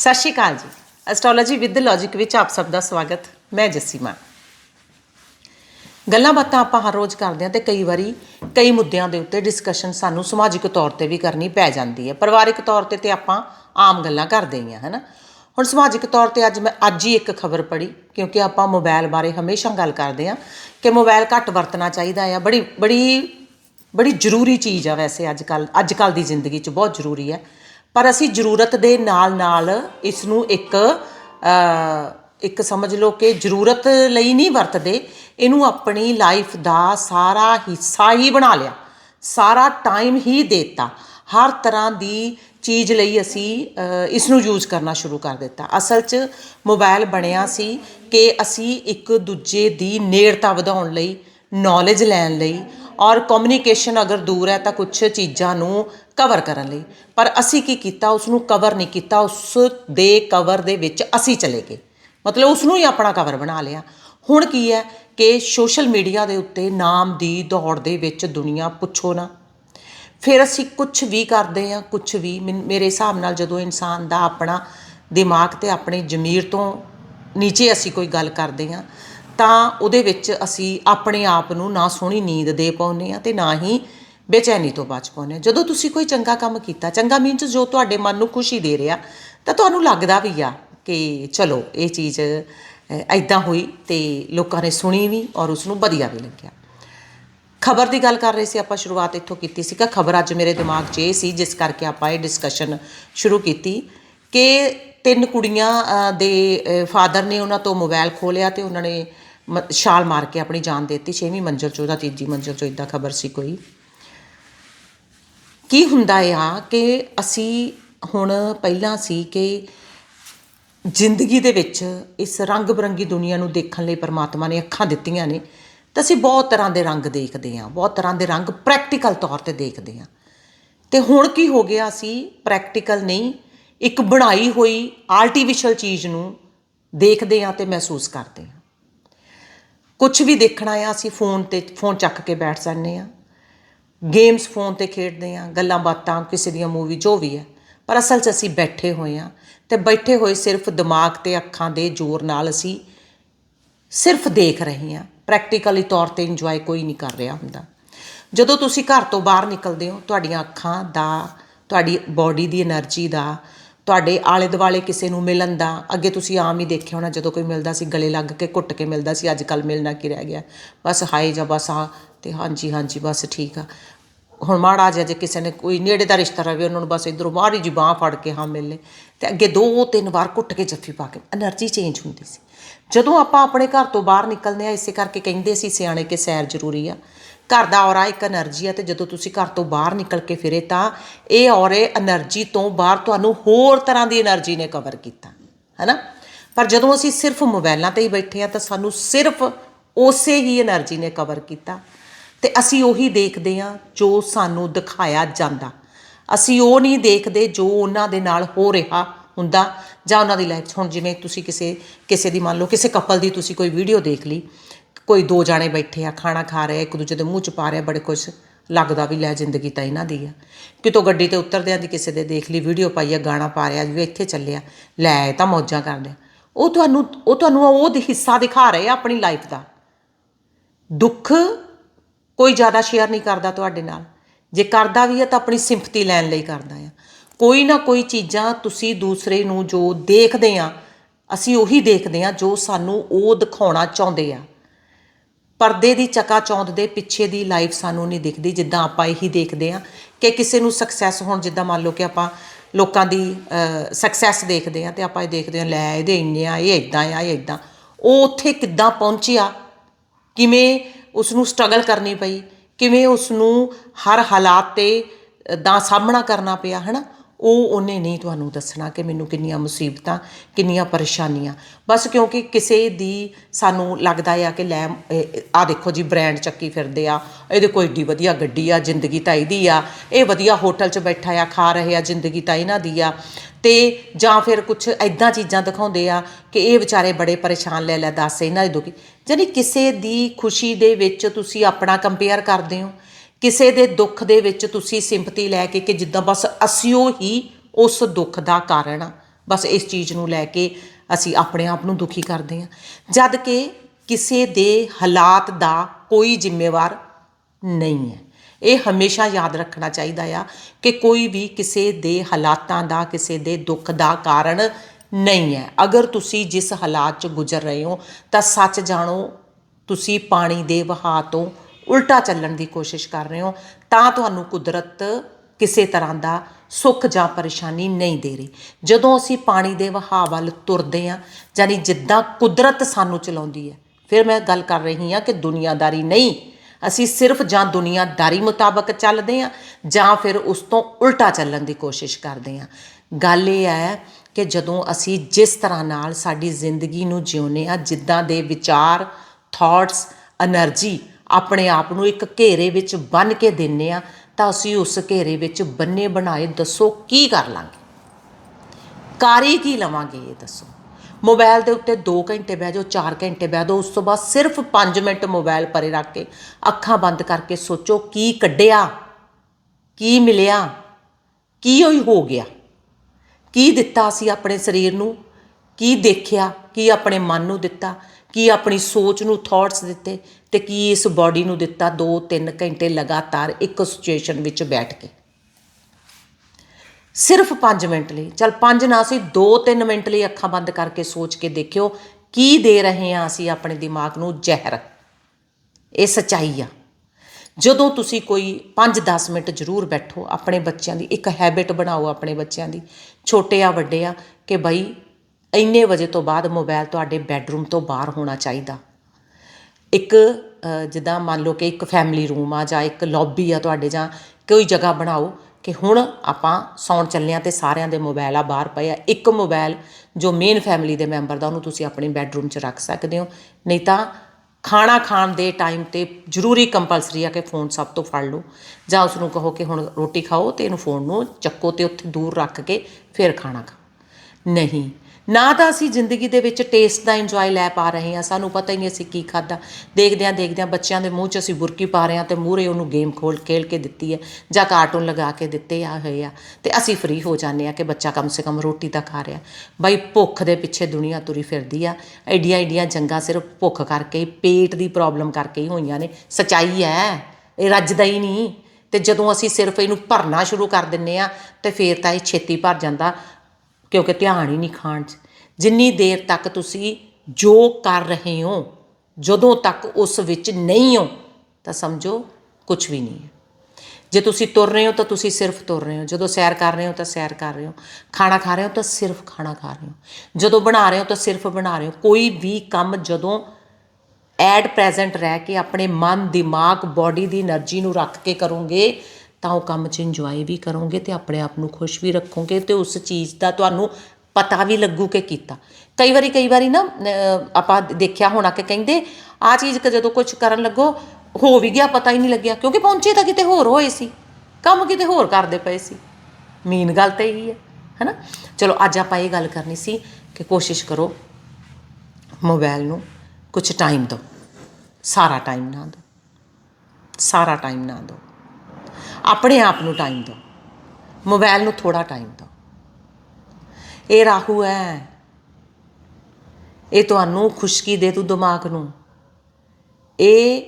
ਸਤਿ ਸ਼੍ਰੀ ਅਕਾਲ ਜੀ। Astrology with logic ਵਿੱਚ ਆਪ ਸਭ ਦਾ ਸਵਾਗਤ। ਮੈਂ ਜੱਸੀ ਗੱਲਾਂ ਬਾਤਾਂ ਆਪਾਂ ਹਰ ਰੋਜ਼ ਕਰਦੇ ਹਾਂ ਤੇ ਕਈ ਵਾਰੀ ਕਈ ਮੁੱਦਿਆਂ ਦੇ ਉੱਤੇ ਡਿਸਕਸ਼ਨ ਸਾਨੂੰ ਸਮਾਜਿਕ ਤੌਰ ਤੇ ਵੀ ਕਰਨੀ ਪੈ ਜਾਂਦੀ ਹੈ। ਪਰਿਵਾਰਿਕ ਤੌਰ ਤੇ ਤੇ ਆਪਾਂ ਆਮ ਗੱਲਾਂ ਕਰਦੇ ਹੀ ਹਾਂ, ਹੈਨਾ? ਹੁਣ ਸਮਾਜਿਕ ਤੌਰ ਤੇ ਅੱਜ ਮੈਂ ਅੱਜ ਹੀ ਇੱਕ ਖਬਰ ਪੜ੍ਹੀ, ਕਿਉਂਕਿ ਆਪਾਂ ਮੋਬਾਈਲ ਬਾਰੇ ਹਮੇਸ਼ਾ ਗੱਲ ਕਰਦੇ ਹਾਂ ਕਿ ਮੋਬਾਈਲ ਘੱਟ ਵਰਤਣਾ ਚਾਹੀਦਾ ਆ। ਬੜੀ ਬੜੀ ਬੜੀ ਜ਼ਰੂਰੀ ਚੀਜ਼ ਆ ਵੈਸੇ ਅੱਜ ਕੱਲ ਅੱਜ ਕੱਲ ਦੀ ਜ਼ਿੰਦਗੀ 'ਚ ਬਹੁਤ ਜ਼ਰੂਰੀ ਹੈ। ਪਰ ਅਸੀਂ ਜ਼ਰੂਰਤ ਦੇ ਨਾਲ ਨਾਲ ਇਸ ਨੂੰ ਇੱਕ ਇੱਕ ਸਮਝ ਲਓ ਕਿ ਜ਼ਰੂਰਤ ਲਈ ਨਹੀਂ ਵਰਤਦੇ, ਇਹਨੂੰ ਆਪਣੀ ਲਾਈਫ ਦਾ ਸਾਰਾ ਹਿੱਸਾ ਹੀ ਬਣਾ ਲਿਆ, ਸਾਰਾ ਟਾਈਮ ਹੀ ਦੇਤਾ। ਹਰ ਤਰ੍ਹਾਂ ਦੀ ਚੀਜ਼ ਲਈ ਅਸੀਂ ਇਸ ਨੂੰ ਯੂਜ਼ ਕਰਨਾ ਸ਼ੁਰੂ ਕਰ ਦਿੱਤਾ। ਅਸਲ 'ਚ ਮੋਬਾਈਲ ਬਣਿਆ ਸੀ ਕਿ ਅਸੀਂ ਇੱਕ ਦੂਜੇ ਦੀ ਨੇੜਤਾ ਵਧਾਉਣ ਲਈ ਨੌਲੇਜ ਲੈਣ ਲਈ ਔਰ ਕਮਿਊਨੀਕੇਸ਼ਨ ਅਗਰ ਦੂਰ ਹੈ ਤਾਂ ਕੁਝ ਚੀਜ਼ਾਂ ਨੂੰ ਕਵਰ ਕਰਨ ਲਈ। ਪਰ ਅਸੀਂ ਕੀ ਕੀਤਾ ਉਸ ਨੂੰ ਕਵਰ ਨਹੀਂ ਕੀਤਾ, ਉਸ ਦੇ ਕਵਰ ਦੇ ਵਿੱਚ ਅਸੀਂ ਚਲੇ ਗਏ। ਮਤਲਬ ਉਸ ਨੂੰ ਹੀ ਆਪਣਾ ਕਵਰ ਬਣਾ ਲਿਆ। ਹੁਣ ਕੀ ਹੈ ਕਿ ਸੋਸ਼ਲ ਮੀਡੀਆ ਦੇ ਉੱਤੇ ਨਾਮ ਦੀ ਦੌੜ ਦੇ ਵਿੱਚ ਦੁਨੀਆ ਪੁੱਛੋ ਨਾ। ਫਿਰ ਅਸੀਂ ਕੁਝ ਵੀ ਕਰਦੇ ਹਾਂ ਕੁਝ ਵੀ, ਮੈਨ- ਮੇਰੇ ਹਿਸਾਬ ਨਾਲ ਜਦੋਂ ਇਨਸਾਨ ਦਾ ਆਪਣਾ ਦਿਮਾਗ ਤੇ ਆਪਣੀ ਜ਼ਮੀਰ ਤੋਂ ਨੀਚੇ ਅਸੀਂ ਕੋਈ ਗੱਲ ਕਰਦੇ ਹਾਂ ਤਾਂ ਉਹਦੇ ਵਿੱਚ ਅਸੀਂ ਆਪਣੇ ਆਪ ਨੂੰ ਨਾ ਸੋਹਣੀ ਨੀਂਦ ਦੇ ਪਾਉਂਦੇ ਹਾਂ ਤੇ ਨਾ ਹੀ ਬੇਚੈਨੀ ਤੋਂ ਬਚ ਪਾਉਂਦੇ ਹਾਂ। ਜਦੋਂ ਤੁਸੀਂ ਕੋਈ ਚੰਗਾ ਕੰਮ ਕੀਤਾ, ਚੰਗਾ ਮੀਨਸ ਜੋ ਤੁਹਾਡੇ ਮਨ ਨੂੰ ਖੁਸ਼ੀ ਦੇ ਰਿਹਾ, ਤਾਂ ਤੁਹਾਨੂੰ ਲੱਗਦਾ ਵੀ ਆ ਕਿ ਚਲੋ, ਇਹ ਚੀਜ਼ ਐਦਾਂ ਹੋਈ ਤੇ ਲੋਕਾਂ ਨੇ ਸੁਣੀ ਵੀ ਔਰ ਉਸ ਨੂੰ ਵਧੀਆ ਵੀ ਲੱਗਿਆ। ਖਬਰ ਦੀ ਗੱਲ ਕਰ ਰਹੇ ਸੀ, ਆਪਾਂ ਸ਼ੁਰੂਆਤ ਇੱਥੋਂ ਕੀਤੀ ਸੀ ਕਿ ਖਬਰ ਅੱਜ ਮੇਰੇ ਦਿਮਾਗ 'ਚ ਇਹ ਸੀ, ਜਿਸ ਕਰਕੇ ਆਪਾਂ ਇਹ ਡਿਸਕਸ਼ਨ ਸ਼ੁਰੂ ਕੀਤੀ ਕਿ ਤਿੰਨ ਕੁੜੀਆਂ ਦੇ ਫਾਦਰ ਨੇ ਉਹਨਾਂ ਤੋਂ ਮੋਬਾਈਲ ਖੋਲਿਆ ਤੇ ਉਹਨਾਂ ਨੇ ਛਾਲ ਮਾਰ ਕੇ ਆਪਣੀ ਜਾਨ ਦੇ ਦਿੱਤੀ, ਛੇਵੀਂ ਮੰਜ਼ਲ 'ਚੋਂ ਜਾਂ ਤੀਜੀ ਮੰਜ਼ਲ 'ਚੋਂ ਇਦਾਂ ਖਬਰ ਸੀ ਕੋਈ। ਕੀ ਹੁੰਦਾ ਆ ਕਿ ਅਸੀਂ ਹੁਣ ਪਹਿਲਾਂ ਸੀ ਕਿ ਜ਼ਿੰਦਗੀ ਦੇ ਵਿੱਚ ਇਸ ਰੰਗ ਬਰੰਗੀ ਦੁਨੀਆ ਨੂੰ ਦੇਖਣ ਲਈ ਪਰਮਾਤਮਾ ਨੇ ਅੱਖਾਂ ਦਿੱਤੀਆਂ ਨੇ, ਤਾਂ ਅਸੀਂ ਬਹੁਤ ਤਰ੍ਹਾਂ ਦੇ ਰੰਗ ਦੇਖਦੇ ਹਾਂ, ਬਹੁਤ ਤਰ੍ਹਾਂ ਦੇ ਰੰਗ ਪ੍ਰੈਕਟੀਕਲ ਤੌਰ ਤੇ ਦੇਖਦੇ ਹਾਂ। ਤੇ ਹੁਣ ਕੀ ਹੋ ਗਿਆ ਅਸੀਂ ਪ੍ਰੈਕਟੀਕਲ ਨਹੀਂ, ਇੱਕ ਬਣਾਈ ਹੋਈ ਆਰਟੀਫੀਸ਼ੀਅਲ ਚੀਜ਼ ਨੂੰ ਦੇਖਦੇ ਹਾਂ ਤੇ ਮਹਿਸੂਸ ਕਰਦੇ ਹਾਂ। ਕੁਝ ਵੀ ਦੇਖਣਾ ਆ, ਅਸੀਂ ਫੋਨ ਤੇ, ਫੋਨ ਚੱਕ ਕੇ ਬੈਠ ਜਾਂਦੇ ਆ। ਗੇਮਸ ਫੋਨ ਤੇ ਖੇਡਦੇ ਆ, ਗੱਲਾਂ ਬਾਤਾਂ, ਕਿਸੇ ਦੀਆਂ ਮੂਵੀ, ਜੋ ਵੀ ਹੈ ਪਰ ਅਸਲ 'ਚ ਅਸੀਂ ਬੈਠੇ ਹੋਏ ਆ ਤੇ ਬੈਠੇ ਹੋਏ ਸਿਰਫ ਦਿਮਾਗ ਤੇ ਅੱਖਾਂ ਦੇ ਜ਼ੋਰ ਨਾਲ ਅਸੀਂ ਸਿਰਫ ਦੇਖ ਰਹੇ ਆ। ਪ੍ਰੈਕਟੀਕਲੀ ਤੌਰ ਤੇ ਇੰਜੋਏ ਕੋਈ ਨਹੀਂ ਕਰ ਰਿਹਾ ਹੁੰਦਾ। ਜਦੋਂ ਤੁਸੀਂ ਘਰ ਤੋਂ ਬਾਹਰ ਨਿਕਲਦੇ ਹੋ, ਤੁਹਾਡੀਆਂ ਅੱਖਾਂ ਦਾ, ਤੁਹਾਡੀ ਬਾਡੀ ਦੀ એનર્ਜੀ ਦਾ ਤੁਹਾਡੇ ਆਲੇ ਦੁਆਲੇ ਕਿਸੇ ਨੂੰ ਮਿਲਣ ਦਾ? ਅੱਗੇ ਤੁਸੀਂ ਆਮ ਹੀ ਦੇਖਿਆ ਹੋਣਾ, ਜਦੋਂ ਕੋਈ ਮਿਲਦਾ ਸੀ, ਗਲੇ ਲੱਗ ਕੇ ਘੁੱਟ ਕੇ ਮਿਲਦਾ ਸੀ, ਅੱਜ ਕੱਲ ਮਿਲਣਾ ਕੀ ਰਹਿ ਗਿਆ? ਬਸ ਹਾਏ ਜਾਂ ਬਸ ਆ ਤੇ ਹਾਂਜੀ ਹਾਂਜੀ, ਬਸ ਠੀਕ ਆ। ਹੁਣ ਮਾੜਾ ਜਿਹਾ ਜੇ ਕਿਸੇ ਨੇ ਕੋਈ ਨੇੜੇ ਦਾ ਰਿਸ਼ਤਾ ਰਵੇ, ਉਹਨਾਂ ਨੂੰ ਬਸ ਇਧਰੋਂ ਮਾਰੀ ਜੀ ਬਾਹ ਫੜ ਕੇ ਹਾਂ ਮਿਲ ਲੈ। ਤੇ ਅੱਗੇ ਦੋ ਤਿੰਨ ਵਾਰ ਘੁੱਟ ਕੇ ਜੱਫੀ ਪਾ ਕੇ એનર્ਜੀ ਚੇਂਜ ਹੁੰਦੀ ਸੀ। ਜਦੋਂ ਆਪਾਂ ਆਪਣੇ ਘਰ ਤੋਂ ਬਾਹਰ ਨਿਕਲਦੇ ਆ ਇਸੇ ਕਰਕੇ ਕਹਿੰਦੇ ਸੀ ਸਿਆਣੇ ਕਿ ਸੈਰ ਜ਼ਰੂਰੀ ਆ। ਘਰ ਦਾ ਔਰਾ ਇੱਕ એનર્ਜੀ ਹੈ ਤੇ ਜਦੋਂ ਤੁਸੀਂ ਘਰ ਤੋਂ ਬਾਹਰ ਨਿਕਲ ਕੇ ਫਿਰੇ ਤਾਂ ਇਹ ਔਰੇ એનર્ਜੀ ਤੋਂ ਬਾਹਰ ਤੁਹਾਨੂੰ ਹੋਰ ਤਰ੍ਹਾਂ ਦੀ એનર્ਜੀ ਨੇ ਕਵਰ ਕੀਤਾ, ਹੈਨਾ? ਪਰ ਜਦੋਂ ਅਸੀਂ ਸਿਰਫ ਮੋਬਾਈਲਾਂ ਤੇ ਹੀ ਬੈਠੇ ਆ ਤਾਂ ਸਾਨੂੰ ਸਿਰਫ ਉਸੇ ਹੀ એનર્ਜੀ ਨੇ ਕਵਰ ਕੀਤਾ ਤੇ ਅਸੀਂ ਉਹੀ ਦੇਖਦੇ ਆ ਜੋ ਸਾਨੂੰ ਦਿਖਾਇਆ ਜਾਂਦਾ। ਅਸੀਂ ਉਹ ਨਹੀਂ ਦੇਖਦੇ ਜੋ ਉਹਨਾਂ ਦੇ ਨਾਲ ਹੋ ਰਿਹਾ ਹੁੰਦਾ ਜਾਂ ਉਹਨਾਂ ਦੀ ਲਾਈਫ 'ਚ। ਹੁਣ ਜਿਵੇਂ ਤੁਸੀਂ ਕਿਸੇ ਕਿਸੇ ਦੀ ਮੰਨ ਲਓ, ਕਿਸੇ ਕਪਲ ਦੀ ਤੁਸੀਂ ਕੋਈ ਵੀਡੀਓ ਦੇਖ ਲਈ ਕੋਈ ਦੋ ਜਾਣੇ ਬੈਠੇ ਆ, ਖਾਣਾ ਖਾ ਰਹੇ ਆ, ਇੱਕ ਦੂਜੇ ਦੇ ਮੂੰਹ 'ਚ ਪਾ ਰਹੇ ਆ, ਬੜੇ ਕੁਝ ਲੱਗਦਾ ਵੀ ਲੈ ਜ਼ਿੰਦਗੀ ਤਾਂ ਇਹਨਾਂ ਦੀ ਆ। ਕਿਤੋਂ ਗੱਡੀ ਤੇ ਉਤਰਦਿਆਂ ਦੀ ਕਿਸੇ ਦੇ ਦੇਖ ਲਈ, ਵੀਡੀਓ ਪਾਈ ਆ, ਗਾਣਾ ਪਾ ਰਿਹਾ, ਵੀ ਇੱਥੇ ਚੱਲਿਆ ਲੈ ਇਹ ਤਾਂ ਮੌਜਾਂ ਕਰਦੇ ਆ। ਉਹ ਤੁਹਾਨੂੰ ਉਹ ਤੁਹਾਨੂੰ ਉਹ ਹਿੱਸਾ ਦਿਖਾ ਰਹੇ ਆ ਆਪਣੀ ਲਾਈਫ ਦਾ। ਦੁੱਖ ਕੋਈ ਜ਼ਿਆਦਾ ਸ਼ੇਅਰ ਨਹੀਂ ਕਰਦਾ ਤੁਹਾਡੇ ਨਾਲ। ਜੇ ਕਰਦਾ ਵੀ ਹੈ ਤਾਂ ਆਪਣੀ ਸਿੰਪਥੀ ਲੈਣ ਲਈ ਕਰਦਾ ਆ। ਕੋਈ ਨਾ ਕੋਈ ਚੀਜ਼ਾਂ ਤੁਸੀਂ ਦੂਸਰੇ ਨੂੰ ਜੋ ਦੇਖਦੇ ਆ, ਅਸੀਂ ਉਹੀ ਦੇਖਦੇ ਆ ਜੋ ਸਾਨੂੰ ਉਹ ਦਿਖਾਉਣਾ ਚਾਹੁੰਦੇ ਆ। ਪਰਦੇ ਦੀ ਚਕਾ ਚੌਂਦ ਦੇ ਪਿੱਛੇ ਦੀ ਲਾਈਫ ਸਾਨੂੰ ਨਹੀਂ ਦਿਖਦੀ, ਜਿੱਦਾਂ ਆਪਾਂ ਇਹੀ ਦੇਖਦੇ ਆ ਕਿ ਕਿਸੇ ਨੂੰ ਸਕਸੈਸ ਹੋਣ, ਜਿੱਦਾਂ ਮੰਨ ਲਓ ਕਿ ਆਪਾਂ ਲੋਕਾਂ ਦੀ ਸਕਸੈਸ ਦੇਖਦੇ ਆ ਤੇ ਆਪਾਂ ਇਹ ਦੇਖਦੇ ਆ ਲੈ ਇਹਦੇ ਇੰਨੇ ਆ, ਇਹ ਇਦਾਂ ਆ, ਇਹ ਇਦਾਂ ਉਹ ਉੱਥੇ ਕਿੱਦਾਂ ਪਹੁੰਚਿਆ? ਕਿਵੇਂ ਉਸ ਨੂੰ ਸਟਰਗਲ ਕਰਨੀ ਪਈ? ਕਿਵੇਂ ਉਸ ਨੂੰ ਹਰ ਹਾਲਾਤ ਤੇ ਦਾ ਸਾਹਮਣਾ ਕਰਨਾ ਪਿਆ, ਹਨਾ? ਉਹ ਉਹਨੇ ਨਹੀਂ ਤੁਹਾਨੂੰ ਦੱਸਣਾ ਕਿ ਮੈਨੂੰ ਕਿੰਨੀਆਂ ਮੁਸੀਬਤਾਂ, ਕਿੰਨੀਆਂ ਪਰੇਸ਼ਾਨੀਆਂ। ਬਸ ਕਿਉਂਕਿ ਕਿਸੇ ਦੀ ਸਾਨੂੰ ਲੱਗਦਾ ਆ ਕਿ ਲੈ ਆ ਦੇਖੋ ਜੀ, ਬ੍ਰਾਂਡ ਚੱਕੀ ਫਿਰਦੇ ਆ, ਇਹਦੇ ਕੋਈ ਏਡੀ ਵਧੀਆ ਗੱਡੀ ਆ, ਜ਼ਿੰਦਗੀ ਤਾਂ ਇਹਦੀ ਆ, ਇਹ ਵਧੀਆ ਹੋਟਲ 'ਚ ਬੈਠਾ ਆ, ਖਾ ਰਹੇ ਆ, ਜ਼ਿੰਦਗੀ ਤਾਂ ਇਹਨਾਂ ਦੀ ਆ। ਤੇ ਜਾਂ ਫਿਰ ਕੁਝ ਐਦਾਂ ਚੀਜ਼ਾਂ ਦਿਖਾਉਂਦੇ ਆ ਕਿ ਇਹ ਵਿਚਾਰੇ ਬੜੇ ਪਰੇਸ਼ਾਨ, ਲੈ ਲੈ, ਦੱਸ, ਇਹਨਾਂ ਦੀ ਦੁਖੀ। ਜਾਨੀ ਕਿਸੇ ਦੀ ਖੁਸ਼ੀ ਦੇ ਵਿੱਚ ਤੁਸੀਂ ਆਪਣਾ ਕੰਪੇਅਰ ਕਰਦੇ ਹੋ। ਕਿਸੇ ਦੇ ਦੁੱਖ ਦੇ ਵਿੱਚ ਤੁਸੀਂ ਸਿੰਪਤੀ ਲੈ ਕੇ ਕਿ ਜਿੱਦਾਂ ਬਸ ਅਸੀਂ ਉਹ ਹੀ ਉਸ ਦੁੱਖ ਦਾ ਕਾਰਨ ਆ। ਬਸ ਇਸ ਚੀਜ਼ ਨੂੰ ਲੈ ਕੇ ਅਸੀਂ ਆਪਣੇ ਆਪ ਨੂੰ ਦੁਖੀ ਕਰਦੇ ਹਾਂ। ਜਦ ਕਿ ਕਿਸੇ ਦੇ ਹਾਲਾਤ ਦਾ ਕੋਈ ਜ਼ਿੰਮੇਵਾਰ ਨਹੀਂ ਹੈ। ਇਹ ਹਮੇਸ਼ਾ ਯਾਦ ਰੱਖਣਾ ਚਾਹੀਦਾ ਆ ਕਿ ਕੋਈ ਵੀ ਕਿਸੇ ਦੇ ਹਾਲਾਤਾਂ ਦਾ, ਕਿਸੇ ਦੇ ਦੁੱਖ ਦਾ ਕਾਰਨ ਨਹੀਂ ਹੈ। ਅਗਰ ਤੁਸੀਂ ਜਿਸ ਹਾਲਾਤ 'ਚ ਗੁਜ਼ਰ ਰਹੇ ਹੋ ਤਾਂ ਸੱਚ ਜਾਣੋ, ਤੁਸੀਂ ਪਾਣੀ ਦੇ ਵਹਾਅ ਤੋਂ ਉਲਟਾ ਚੱਲਣ ਦੀ ਕੋਸ਼ਿਸ਼ ਕਰ ਰਹੇ ਹੋ, ਤਾਂ ਤੁਹਾਨੂੰ ਕੁਦਰਤ ਕਿਸੇ ਤਰ੍ਹਾਂ ਦਾ ਸੁੱਖ ਜਾਂ ਪਰੇਸ਼ਾਨੀ ਨਹੀਂ ਦੇ ਰਹੀ। ਜਦੋਂ ਅਸੀਂ ਪਾਣੀ ਦੇ ਵਹਾਅ ਵੱਲ ਤੁਰਦੇ ਹਾਂ, ਯਾਨੀ ਜਿੱਦਾਂ ਕੁਦਰਤ ਸਾਨੂੰ ਚਲਾਉਂਦੀ ਹੈ, ਫਿਰ ਮੈਂ ਗੱਲ ਕਰ ਰਹੀ ਹਾਂ ਕਿ ਦੁਨੀਆਦਾਰੀ ਨਹੀਂ, ਅਸੀਂ ਸਿਰਫ ਜਾਂ ਦੁਨੀਆਦਾਰੀ ਮੁਤਾਬਕ ਚੱਲਦੇ ਹਾਂ, ਜਾਂ ਫਿਰ ਉਸ ਤੋਂ ਉਲਟਾ ਚੱਲਣ ਦੀ ਕੋਸ਼ਿਸ਼ ਕਰਦੇ ਹਾਂ। ਗੱਲ ਇਹ ਹੈ ਕਿ ਜਦੋਂ ਅਸੀਂ ਜਿਸ ਤਰ੍ਹਾਂ ਨਾਲ ਸਾਡੀ ਜ਼ਿੰਦਗੀ ਨੂੰ ਜਿਉਂਦੇ ਆ ਜਿੱਦਾਂ ਦੇ ਵਿਚਾਰ ਥਾਟਸ એનર્ਜੀ ਆਪਣੇ ਆਪ ਨੂੰ ਇੱਕ ਘੇਰੇ ਵਿੱਚ ਬੰਨ ਕੇ ਦਿੰਨੇ ਆ, ਤਾਂ ਅਸੀਂ ਉਸ ਘੇਰੇ ਵਿੱਚ ਬੰਨੇ ਬਣਾਏ ਦੱਸੋ ਕੀ ਕਰ ਲਾਂਗੇ? ਕਾਰੀ ਕੀ ਲਵਾਂਗੇ ਇਹ ਦੱਸੋ? ਮੋਬਾਈਲ ਦੇ ਉੱਤੇ 2 ਘੰਟੇ ਬਹਿ ਜਾਓ 4 ਘੰਟੇ ਬਹਿ ਜਾਓ, ਉਸ ਤੋਂ ਬਾਅਦ ਸਿਰਫ 5 ਮਿੰਟ ਮੋਬਾਈਲ ਪਰੇ ਰੱਖ ਕੇ ਅੱਖਾਂ ਬੰਦ ਕਰਕੇ ਸੋਚੋ ਕੀ ਕੱਢਿਆ, ਕੀ ਮਿਲਿਆ, ਕੀ ਹੋਈ ਹੋ ਗਿਆ? ਕੀ ਦਿੱਤਾ ਅਸੀਂ ਆਪਣੇ ਸਰੀਰ ਨੂੰ? ਕੀ ਦੇਖਿਆ? ਕੀ ਆਪਣੇ ਮਨ ਨੂੰ ਦਿੱਤਾ? ਕੀ ਆਪਣੀ ਸੋਚ ਨੂੰ ਥਾਟਸ ਦਿੱਤੇ ਤੇ ਕੀ ਇਸ ਬਾਡੀ ਨੂੰ ਦਿੱਤਾ 2-3 ਘੰਟੇ ਲਗਾਤਾਰ ਇੱਕ ਸਿਚੁਏਸ਼ਨ ਵਿੱਚ ਬੈਠ ਕੇ। ਸਿਰਫ 5 ਮਿੰਟ ਲਈ। ਚਲ 5 ਨਾ ਸੀ 2-3 ਮਿੰਟ ਲਈ ਅੱਖਾਂ ਬੰਦ ਕਰਕੇ ਸੋਚ ਕੇ ਦੇਖਿਓ ਕੀ ਦੇ ਰਹੇ ਹਾਂ ਅਸੀਂ ਆਪਣੇ ਦਿਮਾਗ ਨੂੰ ਜ਼ਹਿਰ। ਇਹ ਸਚਾਈ ਆ। ਜਦੋਂ ਤੁਸੀਂ ਕੋਈ 5-10 ਮਿੰਟ ਜ਼ਰੂਰ ਬੈਠੋ, ਆਪਣੇ ਬੱਚਿਆਂ ਦੀ ਇੱਕ ਹੈਬਿਟ ਬਣਾਓ ਆਪਣੇ ਬੱਚਿਆਂ ਦੀ, ਛੋਟੇ ਆ, ਵੱਡੇ ਆ, ਕਿ ਬਈ ਇੰਨੇ ਵਜੇ ਤੋਂ ਬਾਅਦ ਮੋਬਾਈਲ ਤੁਹਾਡੇ ਬੈੱਡਰੂਮ ਤੋਂ ਬਾਹਰ ਹੋਣਾ ਚਾਹੀਦਾ। ਇੱਕ ਜਿੱਦਾਂ ਮੰਨ ਲਓ ਕਿ ਇੱਕ ਫੈਮਿਲੀ ਰੂਮ ਆ ਜਾਂ ਇੱਕ ਲੌਬੀ ਆ ਤੁਹਾਡੇ ਜਾਂ ਕੋਈ ਜਗ੍ਹਾ ਬਣਾਓ ਕਿ ਹੁਣ ਆਪਾਂ ਸੌਣ ਚੱਲੇ ਆ ਤੇ ਸਾਰਿਆਂ ਦੇ ਮੋਬਾਈਲ ਆ ਬਾਹਰ ਪਏ ਆ। ਇੱਕ ਮੋਬਾਈਲ ਜੋ ਮੇਨ ਫੈਮਿਲੀ ਦੇ ਮੈਂਬਰ ਦਾ, ਉਹਨੂੰ ਤੁਸੀਂ ਆਪਣੇ ਬੈੱਡਰੂਮ 'ਚ ਰੱਖ ਸਕਦੇ ਹੋ। ਨਹੀਂ ਤਾਂ ਖਾਣਾ ਖਾਣ ਦੇ ਟਾਈਮ ਤੇ ਜ਼ਰੂਰੀ ਕੰਪਲਸਰੀ ਆ ਕਿ ਫੋਨ ਸਭ ਤੋਂ ਫੜ ਲਓ। ਜਾਂ ਉਸ ਨੂੰ ਕਹੋ ਕਿ ਹੁਣ ਰੋਟੀ ਖਾਓ ਤੇ ਇਹਨੂੰ ਫੋਨ ਨੂੰ ਚੱਕੋ ਤੇ ਉੱਥੇ ਦੂਰ ਰੱਖ ਕੇ ਫਿਰ ਖਾਣਾ ਖਾਓ ਨਹੀਂ ਨਾ ਤਾਂ ਅਸੀਂ ਜ਼ਿੰਦਗੀ ਦੇ ਵਿੱਚ ਟੇਸਟ ਦਾ ਇੰਜੋਏ ਲੈ ਪਾ ਰਹੇ ਹਾਂ, ਸਾਨੂੰ ਪਤਾ ਹੀ ਨਹੀਂ ਅਸੀਂ ਕੀ ਖਾਦਾ ਦੇਖਦਿਆਂ ਦੇਖਦਿਆਂ ਬੱਚਿਆਂ ਦੇ ਮੂੰਹ 'ਚ ਅਸੀਂ ਬੁਰਕੀ ਪਾ ਰਹੇ ਹਾਂ ਤੇ ਮੂਹਰੇ ਉਹਨੂੰ ਗੇਮ ਖੋਲ ਖੇਲ ਕੇ ਦਿੱਤੀ ਹੈ ਜਾਂ ਕਾਰਟੂਨ ਲਗਾ ਕੇ ਦਿੱਤੇ ਆ ਹੋਏ ਆ ਤੇ ਅਸੀਂ ਫ੍ਰੀ ਹੋ ਜਾਂਦੇ ਆ ਕਿ ਬੱਚਾ ਕਮ ਸੇ ਕਮ ਰੋਟੀ ਤਾਂ ਖਾ ਰਿਹਾ। ਬਾਈ ਭੁੱਖ ਦੇ ਪਿੱਛੇ ਦੁਨੀਆ ਤੁਰੀ ਫਿਰਦੀ ਆ, ਐਡੀਆਂ ਐਡੀਆਂ ਜੰਗਾਂ ਸਿਰਫ ਭੁੱਖ ਕਰਕੇ ਪੇਟ ਦੀ ਪ੍ਰੋਬਲਮ ਕਰਕੇ ਹੀ ਹੋਈਆਂ ਨੇ। ਸਚਾਈ ਹੈ, ਇਹ ਰੱਜਦਾ ਹੀ ਨਹੀਂ। ਤੇ ਜਦੋਂ ਅਸੀਂ ਸਿਰਫ ਇਹਨੂੰ ਭਰਨਾ ਸ਼ੁਰੂ ਕਰ ਦਿੰਨੇ ਆ ਤੇ ਫੇਰ ਤਾਂ ਇਹ ਛੇਤੀ ਭਰ ਜਾਂਦਾ। ਕਿਉਂਕਿ ਧਿਆਨ ਹੀ ਨਹੀਂ ਖਾਣ 'ਚ। ਜਿੰਨੀ ਦੇਰ ਤੱਕ ਤੁਸੀਂ ਜੋ ਕਰ ਰਹੇ ਹੋ, ਜਦੋਂ ਤੱਕ ਉਸ ਵਿੱਚ ਨਹੀਂ ਹੋ, ਤਾਂ ਸਮਝੋ ਕੁਝ ਵੀ ਨਹੀਂ ਹੈ। ਜੇ ਤੁਸੀਂ ਤੁਰ ਰਹੇ ਹੋ, ਤਾਂ ਤੁਸੀਂ ਸਿਰਫ ਤੁਰ ਰਹੇ ਹੋ। ਜਦੋਂ ਸੈਰ ਕਰ ਰਹੇ ਹੋ, ਤਾਂ ਸੈਰ ਕਰ ਰਹੇ ਹੋ। ਖਾਣਾ ਖਾ ਰਹੇ ਹੋ, ਤਾਂ ਸਿਰਫ ਖਾਣਾ ਖਾ ਰਹੇ ਹੋ। ਜਦੋਂ ਬਣਾ ਰਹੇ ਹੋ, ਤਾਂ ਸਿਰਫ ਬਣਾ ਰਹੇ ਹੋ। ਕੋਈ ਵੀ ਕੰਮ ਜਦੋਂ ਐਡ ਪ੍ਰੈਜ਼ੈਂਟ ਰਹਿ ਕੇ ਆਪਣੇ ਮਨ, ਦਿਮਾਗ, ਬਾਡੀ ਦੀ એનર્ਜੀ ਨੂੰ ਰੱਖ ਕੇ ਕਰੋਗੇ ਤਾਂ ਉਹ ਕੰਮ 'ਚ ਇੰਜੋਏ ਵੀ ਕਰੋਗੇ ਤੇ ਆਪਣੇ ਆਪ ਨੂੰ ਖੁਸ਼ ਵੀ ਰੱਖੋਗੇ ਤੇ ਉਸ ਚੀਜ਼ ਦਾ ਤੁਹਾਨੂੰ ਪਤਾ ਵੀ ਲੱਗੂ ਕਿ ਕੀਤਾ। ਕਈ ਵਾਰੀ ਕਈ ਵਾਰੀ ਨਾ ਆਪਾਂ ਦੇਖਿਆ ਹੋਣਾ ਕਿ ਕਹਿੰਦੇ ਆ ਚੀਜ਼ ਜਦੋਂ ਕੁਝ ਕਰਨ ਲੱਗੋ, ਹੋ ਵੀ ਗਿਆ, ਪਤਾ ਹੀ ਨਹੀਂ ਲੱਗਿਆ, ਕਿਉਂਕਿ ਪਹੁੰਚੇ ਤਾਂ ਕਿਤੇ ਹੋਰ ਹੋਏ ਸੀ, ਕੰਮ ਕਿਤੇ ਹੋਰ ਕਰਦੇ ਪਏ ਸੀ। ਮੇਨ ਗੱਲ ਤਾਂ ਇਹੀ ਹੈ, ਹੈਨਾ? ਚਲੋ, ਅੱਜ ਆਪਾਂ ਇਹ ਗੱਲ ਕਰਨੀ ਸੀ ਕਿ ਕੋਸ਼ਿਸ਼ ਕਰੋ ਮੋਬਾਈਲ ਨੂੰ ਕੁਝ ਟਾਈਮ ਦਿਓ, ਸਾਰਾ ਟਾਈਮ ਨਾ ਦਿਓ, ਸਾਰਾ ਟਾਈਮ ਨਾ ਦਿਓ। ਆਪਣੇ ਆਪ ਨੂੰ ਟਾਈਮ ਦਿਓ। ਮੋਬਾਈਲ ਨੂੰ ਥੋੜਾ ਟਾਈਮ ਦਿਓ। ਇਹ ਰਾਹੂ ਹੈ। ਇਹ ਤੁਹਾਨੂੰ ਖੁਸ਼ਕੀ ਦੇ ਤੂੰ ਦਿਮਾਗ ਨੂੰ। ਇਹ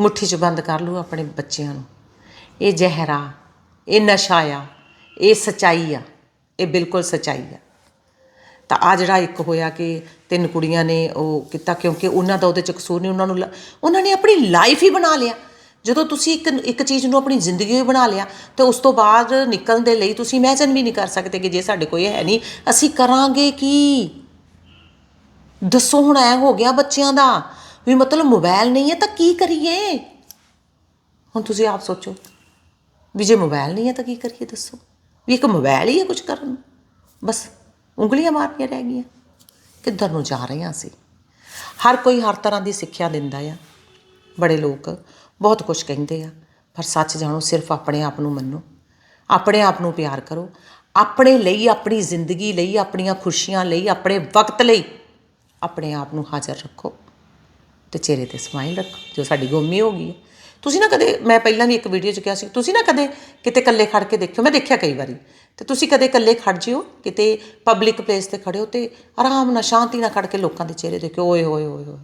ਮੁੱਠੀ 'ਚ ਬੰਦ ਕਰ ਲਓ ਆਪਣੇ ਬੱਚਿਆਂ ਨੂੰ। ਇਹ ਜ਼ਹਿਰਾ, ਇਹ ਨਸ਼ਾ ਆ, ਇਹ ਸਚਾਈ ਆ, ਇਹ ਬਿਲਕੁਲ ਸਚਾਈ ਆ। ਤਾਂ ਆ ਜਿਹੜਾ ਇੱਕ ਹੋਇਆ ਕਿ ਤਿੰਨ ਕੁੜੀਆਂ ਨੇ ਉਹ ਕੀਤਾ ਕਿਉਂਕਿ ਉਹਨਾਂ ਦਾ ਉਹਦੇ ਚ ਕਸੂਰ ਨਹੀਂ, ਉਹਨਾਂ ਨੂੰ ਲ- ਉਹਨਾਂ ਨੇ ਆਪਣੀ ਲਾਈਫ ਹੀ ਬਣਾ ਲਿਆ। ਜਦੋਂ ਤੁਸੀਂ ਇੱਕ ਇੱਕ ਚੀਜ਼ ਨੂੰ ਆਪਣੀ ਜ਼ਿੰਦਗੀ ਹੀ ਬਣਾ ਲਿਆ, ਤੇ ਉਸ ਤੋਂ ਬਾਅਦ ਨਿਕਲਣ ਦੇ ਲਈ ਤੁਸੀਂ ਇਮੇਜਿਨ ਵੀ ਨਹੀਂ ਕਰ ਸਕਦੇ ਕਿ ਜੇ ਸਾਡੇ ਕੋਈ ਹੈ ਨਹੀਂ। ਅਸੀਂ ਕਰਾਂਗੇ ਕੀ? ਦੱਸੋ ਹੁਣ ਐ ਹੋ ਗਿਆ ਬੱਚਿਆਂ ਦਾ ਵੀ ਮਤਲਬ ਮੋਬਾਈਲ ਨਹੀਂ ਹੈ ਤਾਂ ਕੀ ਕਰੀਏ? ਹੁਣ ਤੁਸੀਂ ਆਪ ਸੋਚੋ ਵੀ ਜੇ ਮੋਬਾਈਲ ਨਹੀਂ ਹੈ ਤਾਂ ਕੀ ਕਰੀਏ ਦੱਸੋ? ਵੀ ਇੱਕ ਮੋਬਾਈਲ ਹੀ ਹੈ ਕੁਝ ਕਰਨ ਬਸ ਉਂਗਲੀਆਂ ਮਾਰਨੀਆਂ ਰਹਿ ਗਈਆਂ। ਕਿੱਧਰ ਨੂੰ ਜਾ ਰਹੇ ਹਾਂ ਅਸੀਂ? ਹਰ ਕੋਈ ਹਰ ਤਰ੍ਹਾਂ ਦੀ ਸਿੱਖਿਆ ਦਿੰਦਾ ਆ। ਬੜੇ ਲੋਕ ਬਹੁਤ ਕੁਝ ਕਹਿੰਦੇ ਆ, ਪਰ ਸੱਚ ਜਾਣੋ, ਸਿਰਫ ਆਪਣੇ ਆਪ ਨੂੰ ਮੰਨੋ। ਆਪਣੇ ਆਪ ਨੂੰ ਪਿਆਰ ਕਰੋ। ਆਪਣੇ ਲਈ, ਆਪਣੀ ਜ਼ਿੰਦਗੀ ਲਈ, ਆਪਣੀਆਂ ਖੁਸ਼ੀਆਂ ਲਈ, ਆਪਣੇ ਵਕਤ ਲਈ ਆਪਣੇ ਆਪ ਨੂੰ ਹਾਜ਼ਰ ਰੱਖੋ ਤੇ ਚਿਹਰੇ ਤੇ ਸਮਾਈਲ ਰੱਖੋ, ਜੋ ਸਾਡੀ ਗੋਮੀ ਹੋ ਗਈ ਹੈ। ਤੁਸੀਂ ਨਾ ਕਦੇ, ਮੈਂ ਪਹਿਲਾਂ ਵੀ ਇੱਕ ਵੀਡੀਓ 'ਚ ਕਿਹਾ ਸੀ, ਤੁਸੀਂ ਨਾ ਕਦੇ ਕਿਤੇ ਇਕੱਲੇ ਖੜ ਕੇ ਦੇਖਿਓ, ਮੈਂ ਦੇਖਿਆ ਕਈ ਵਾਰੀ, ਤੇ ਤੁਸੀਂ ਕਦੇ ਇਕੱਲੇ ਖੜ ਜਿਓ, ਕਿਤੇ ਪਬਲਿਕ ਪਲੇਸ ਤੇ ਖੜੇ ਹੋ ਤੇ ਆਰਾਮ ਨਾਲ, ਸ਼ਾਂਤੀ ਨਾਲ ਖੜ ਕੇ ਲੋਕਾਂ ਦੇ ਚਿਹਰੇ ਦੇਖਿਓ, ਓਏ ਹੋਏ ਹੋਏ ਹੋਏ।